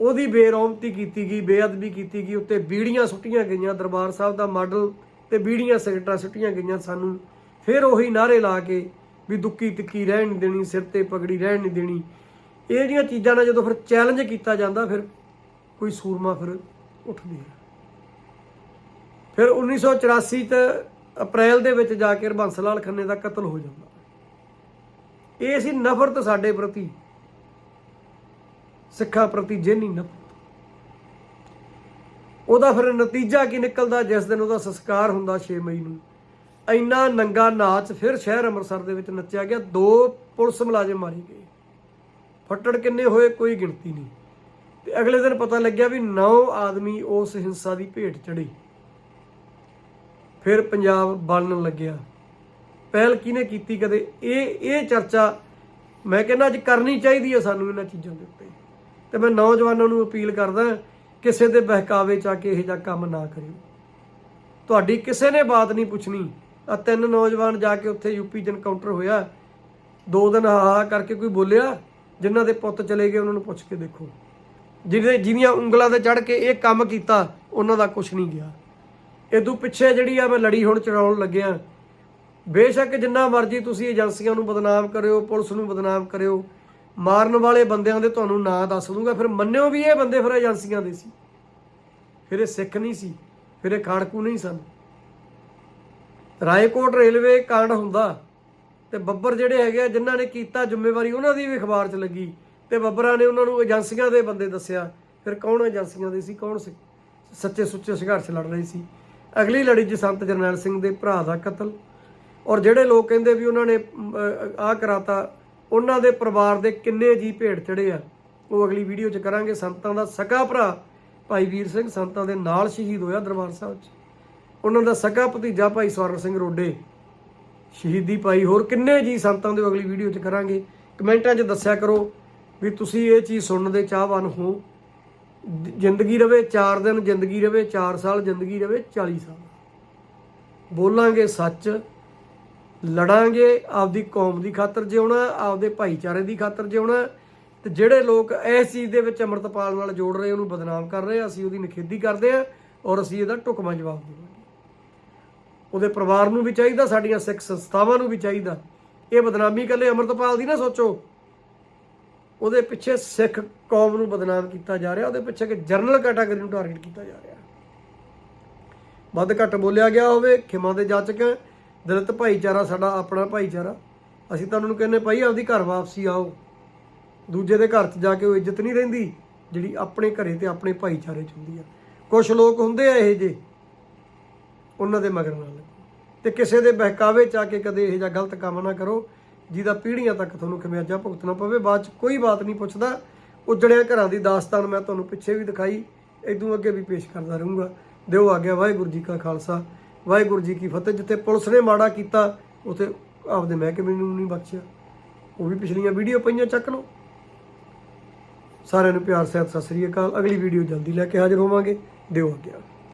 ਉਹਦੀ ਬੇਰੌਮਤੀ ਕੀਤੀ ਗਈ, ਬੇਅਦਬੀ ਕੀਤੀ ਗਈ, ਉੱਤੇ ਬੀੜੀਆਂ ਸੁੱਟੀਆਂ ਗਈਆਂ, ਦਰਬਾਰ ਸਾਹਿਬ ਦਾ ਮਾਡਲ ਤੇ ਬੀੜੀਆਂ ਸਿਗਰਟਾਂ ਸੁੱਟੀਆਂ ਗਈਆਂ ਸਾਨੂੰ। ਫਿਰ ਉਹੀ ਨਾਰੇ ਲਾ ਕੇ ਵੀ ਦੁੱਕੀ ਤਿੱਕੀ ਰਹਿਣ ਨਹੀਂ ਦੇਣੀ, ਸਿਰ ਤੇ ਪਗੜੀ ਰਹਿਣ ਨਹੀਂ ਦੇਣੀ। ਇਹ ਜਿਹੜੀਆਂ ਚੀਜ਼ਾਂ ਨਾਲ ਜਦੋਂ ਫਿਰ ਚੈਲੰਜ ਕੀਤਾ ਜਾਂਦਾ, ਫਿਰ ਕੋਈ ਸੂਰਮਾ ਫਿਰ ਉੱਠਦੀ ਹੈ। ਫਿਰ 1984 ਤੇ ਅਪ੍ਰੈਲ ਦੇ ਵਿੱਚ ਜਾ ਕੇ ਹਰਬੰਸ ਲਾਲ ਖੰਨੇ ਦਾ ਕਤਲ ਹੋ ਜਾਂਦਾ। ਇਹ ਸੀ ਨਫ਼ਰਤ ਸਾਡੇ ਪ੍ਰਤੀ। ਸਿੱਖਾਂ ਪ੍ਰਤੀ ਜਿਹਨੀ ਨਫ਼ਰਤ। ਉਹਦਾ ਫਿਰ ਨਤੀਜਾ ਕੀ ਨਿਕਲਦਾ? ਜਿਸ ਦਿਨ ਉਹਦਾ ਸੰਸਕਾਰ ਹੁੰਦਾ 6 ਮਈ ਨੂੰ। ਇੰਨਾ ਨੰਗਾ ਨਾਚ ਫਿਰ ਸ਼ਹਿਰ ਅੰਮ੍ਰਿਤਸਰ ਦੇ ਵਿੱਚ ਨੱਚਿਆ ਗਿਆ, ਦੋ ਪੁਲਿਸ ਮੁਲਾਜ਼ਮ ਮਾਰੇ ਗਏ। ਫੱਟੜ ਕਿੰਨੇ ਹੋਏ ਕੋਈ ਗਿਣਤੀ ਨਹੀਂ। ਤੇ ਅਗਲੇ ਦਿਨ ਪਤਾ ਲੱਗਿਆ ਵੀ 9 ਆਦਮੀ ਉਸ ਹਿੰਸਾ ਦੀ ਭੇਟ ਚੜੇ ਫਿਰ ਪੰਜਾਬ ਬਣਨ ਲੱਗਿਆ। ਪਹਿਲ ਕਿਹਨੇ ਕੀਤੀ ਕਦੇ? ਇਹ ਇਹ ਚਰਚਾ ਮੈਂ ਕਹਿੰਦਾ ਅੱਜ ਕਰਨੀ ਚਾਹੀਦੀ ਹੈ ਸਾਨੂੰ ਇਹਨਾਂ ਚੀਜ਼ਾਂ ਦੇ ਉੱਤੇ। ਤੇ ਮੈਂ ਨੌਜਵਾਨਾਂ ਨੂੰ ਅਪੀਲ ਕਰਦਾ ਕਿਸੇ ਦੇ ਬਹਿਕਾਵੇ ਚ ਆ ਕੇ ਇਹ ਜਿਹਾ ਕੰਮ ਨਾ ਕਰਿਓ। ਤੁਹਾਡੀ ਕਿਸੇ ਨੇ ਬਾਤ ਨਹੀਂ ਪੁੱਛਣੀ। ਤਿੰਨ ਨੌਜਵਾਨ ਜਾ ਕੇ ਉੱਥੇ ਯੂਪੀ ਚ ਐਨਕਾਊਂਟਰ ਹੋਇਆ। ਦੋ ਦਿਨ ਹਾਹਾ ਕਰਕੇ ਕੋਈ ਬੋਲਿਆ, ਜਿਨ੍ਹਾਂ ਦੇ ਪੁੱਤ ਚਲੇ ਗਏ, ਉਹਨਾਂ ਨੂੰ ਪੁੱਛ ਕੇ ਦੇਖੋ। ਜਿਹਦੇ ਜਿਹਦੀਆਂ ਉਂਗਲਾਂ ਤੇ ਚੜ ਕੇ ਇਹ ਕੰਮ ਕੀਤਾ, ਉਹਨਾਂ ਦਾ ਕੁਝ ਨਹੀਂ ਗਿਆ। ਇਦੋਂ ਪਿੱਛੇ ਜਿਹੜੀ ਆ ਮੈਂ ਲੜੀ ਹੁਣ ਚੜਾਉਣ ਲੱਗਿਆ। ਬੇਸ਼ੱਕ ਜਿੰਨਾ ਮਰਜ਼ੀ ਤੁਸੀਂ ਏਜੰਸੀਆਂ ਨੂੰ ਬਦਨਾਮ ਕਰਿਓ, ਪੁਲਿਸ ਨੂੰ ਬਦਨਾਮ ਕਰਿਓ, ਮਾਰਨ ਵਾਲੇ ਬੰਦਿਆਂ ਦੇ ਤੁਹਾਨੂੰ ਨਾਂ ਦੱਸ ਦੂੰਗਾ। ਫਿਰ ਮੰਨਿਓ ਵੀ ਇਹ ਬੰਦੇ ਫਿਰ ਏਜੰਸੀਆਂ ਦੇ ਸੀ। ਫਿਰ ਇਹ ਸਿੱਖ ਨਹੀਂ ਸੀ, ਫਿਰ ਇਹ ਖਾੜਕੂ ਨਹੀਂ ਸਨ। ਰਾਏਕੋਟ ਰੇਲਵੇ ਕਾਂਡ ਹੁੰਦਾ ਤੇ ਬੱਬਰ ਜਿਹੜੇ ਹੈਗੇ ਆ, ਜਿਨ੍ਹਾਂ ਨੇ ਕੀਤਾ ਜ਼ਿੰਮੇਵਾਰੀ, ਉਹਨਾਂ ਦੀ ਵੀ ਅਖਬਾਰ 'ਚ ਲੱਗੀ ਤੇ ਬੱਬਰਾਂ ਨੇ ਉਹਨਾਂ ਨੂੰ ਏਜੰਸੀਆਂ ਦੇ ਬੰਦੇ ਦੱਸਿਆ। ਫਿਰ ਕੌਣ ਏਜੰਸੀਆਂ ਦੇ ਸੀ, ਕੌਣ ਸੀ, ਸੱਚੇ ਸੁੱਚੇ ਸੰਘਰਸ਼ ਲੜ ਰਹੇ ਸੀ। ਅਗਲੀ ਲੜੀ 'ਚ ਸੰਤ ਜਰਨੈਲ ਸਿੰਘ ਦੇ ਭਰਾ ਦਾ ਕਤਲ ਔਰ ਜਿਹੜੇ ਲੋਕ ਕਹਿੰਦੇ ਵੀ ਉਹਨਾਂ ਨੇ ਆਹ ਕਰਾਤਾ, ਉਹਨਾਂ ਦੇ ਪਰਿਵਾਰ ਦੇ ਕਿੰਨੇ ਜੀ ਭੇਡ ਚੜੇ ਆ, ਉਹ ਅਗਲੀ ਵੀਡੀਓ 'ਚ ਕਰਾਂਗੇ। ਸੰਤਾਂ ਦਾ ਸਕਾ ਭਰਾ ਭਾਈ ਵੀਰ ਸਿੰਘ, ਸੰਤਾਂ ਦੇ ਨਾਲ ਸ਼ਹੀਦ ਹੋਇਆ ਦਰਬਾਰ ਸਾਹਿਬ 'ਚ। ਉਹਨਾਂ ਦਾ ਸਕਾ ਭਤੀਜਾ ਭਾਈ ਸਵਰਨ ਸਿੰਘ ਰੋਡੇ। ਸ਼ਹੀਦੀ ਪਾਈ ਹੋਰ ਕਿੰਨੇ ਜੀ ਸੰਤਾਂ ਦੇ ਅਗਲੀ ਵੀਡੀਓ 'ਚ ਕਰਾਂਗੇ। ਕਮੈਂਟਾਂ 'ਚ ਦੱਸਿਆ ਕਰੋ ਵੀ ਤੁਸੀਂ ਇਹ ਚੀਜ਼ ਸੁਣਨ ਦੇ ਚਾਹਵਾਨ ਹੋ। ਜ਼ਿੰਦਗੀ ਰਵੇ 4 ਦਿਨ ਜ਼ਿੰਦਗੀ ਰਵੇ 4 ਸਾਲ ਜ਼ਿੰਦਗੀ ਰਵੇ 40 ਸਾਲ। ਬੋਲਾਂਗੇ ਸੱਚ ਲੜਾਂਗੇ ਆਪਦੀ ਕੌਮ ਦੀ ਖਾਤਰ ਜਿਉਣਾ ਆਪਦੇ ਭਾਈਚਾਰੇ ਦੀ ਖਾਤਰ ਜਿਉਣਾ ਤੇ ਜਿਹੜੇ ਲੋਕ ਇਸ ਚੀਜ਼ ਦੇ ਵਿੱਚ ਅੰਮ੍ਰਿਤਪਾਲ ਨਾਲ ਜੋੜ ਰਹੇ ਉਹਨੂੰ ਬਦਨਾਮ ਕਰ ਰਹੇ ਆ, ਅਸੀਂ ਉਹਦੀ ਨਿਖੇਧੀ ਕਰਦੇ ਆ ਔਰ ਅਸੀਂ ਇਹਦਾ ਢੁਕਵਾਂ ਜਵਾਬ ਦੇਵਾਂਗੇ। ਉਹਦੇ ਪਰਿਵਾਰ ਨੂੰ ਵੀ ਚਾਹੀਦਾ, ਸਾਡੀਆਂ ਸਿੱਖ ਸੰਸਥਾਵਾਂ ਨੂੰ ਵੀ ਚਾਹੀਦਾ। ਇਹ ਬਦਨਾਮੀ ਇਕੱਲੇ ਅੰਮ੍ਰਿਤਪਾਲ ਦੀ ਨਾ ਸੋਚੋ। ਉਹਦੇ ਪਿੱਛੇ ਸਿੱਖ ਕੌਮ ਨੂੰ ਬਦਨਾਮ ਕੀਤਾ ਜਾ ਰਿਹਾ, ਉਹਦੇ ਪਿੱਛੇ ਕਿ ਜਰਨਲ ਕੈਟਾਗਰੀ ਨੂੰ ਟਾਰਗੇਟ ਕੀਤਾ ਜਾ ਰਿਹਾ। ਵੱਧ ਘੱਟ ਬੋਲਿਆ ਗਿਆ ਹੋਵੇ, ਖਿਮਾ ਦੇ ਜਾਚਕ ਹਾਂ। ਦਲਿਤ ਭਾਈਚਾਰਾ ਸਾਡਾ ਆਪਣਾ ਭਾਈਚਾਰਾ। ਅਸੀਂ ਤਾਂ ਉਹਨਾਂ ਨੂੰ ਕਹਿੰਦੇ ਭਾਈ, ਆਪਦੀ ਘਰ ਵਾਪਸੀ ਆਓ। ਦੂਜੇ ਦੇ ਘਰ 'ਚ ਜਾ ਕੇ ਉਹ ਇੱਜ਼ਤ ਨਹੀਂ ਰਹਿੰਦੀ, ਜਿਹੜੀ ਆਪਣੇ ਘਰੇ ਤੇ ਆਪਣੇ ਭਾਈਚਾਰੇ 'ਚ ਹੁੰਦੀ ਆ। ਕੁਝ ਲੋਕ ਹੁੰਦੇ ਆ ਇਹ ਜੇ ਉਹਨਾਂ ਦੇ ਮਗਰ ਨਾਲ। ਤੇ ਕਿਸੇ ਦੇ ਬਹਿਕਾਵੇ 'ਚ ਆ ਕੇ ਕਦੇ ਇਹ ਜਿਹਾ ਗਲਤ ਕੰਮ ਨਾ ਕਰੋ, ਜਿਹਦਾ ਪੀੜ੍ਹੀਆਂ ਤੱਕ ਤੁਹਾਨੂੰ ਖਮਿਆਜਾ ਭੁਗਤਣਾ ਪਵੇ। ਬਾਅਦ 'ਚ ਕੋਈ ਬਾਤ ਨਹੀਂ ਪੁੱਛਦਾ। ਉਜੜਿਆ ਘਰਾਂ ਦੀ ਦਾਸਤਾਨ ਮੈਂ ਤੁਹਾਨੂੰ ਪਿੱਛੇ ਵੀ ਦਿਖਾਈ ਇਦੋਂ ਅੱਗੇ ਵੀ ਪੇਸ਼ ਕਰਦਾ ਰਹੂੰਗਾ। ਦਿਓ ਆ ਗਿਆ ਵਾਹਿਗੁਰੂ ਜੀ ਕਾ ਖਾਲਸਾ। ਵਾਹਿਗੁਰੂ ਜੀ ਕੀ ਫਤਿਹ। ਜਿੱਥੇ ਪੁਲਿਸ ਨੇ ਮਾੜਾ ਕੀਤਾ, ਉਥੇ ਆਪਦੇ ਮਹਿਕਮੇ ਨੂੰ ਨਹੀਂ ਬਖਸ਼ਿਆ। ਉਹ ਵੀ ਪਿਛਲੀਆਂ ਵੀਡੀਓ ਪਈਆਂ, ਚੱਕ ਲਓ। ਸਾਰਿਆਂ ਨੂੰ ਪਿਆਰ, ਸਹਿਤ, ਸਤਿ ਸ੍ਰੀ ਅਕਾਲ। ਅਗਲੀ ਵੀਡੀਓ ਜਲਦੀ ਲੈ ਕੇ ਹਾਜ਼ਰ ਹੋਵਾਂਗੇ। ਦਿਓ ਆਗਿਆ।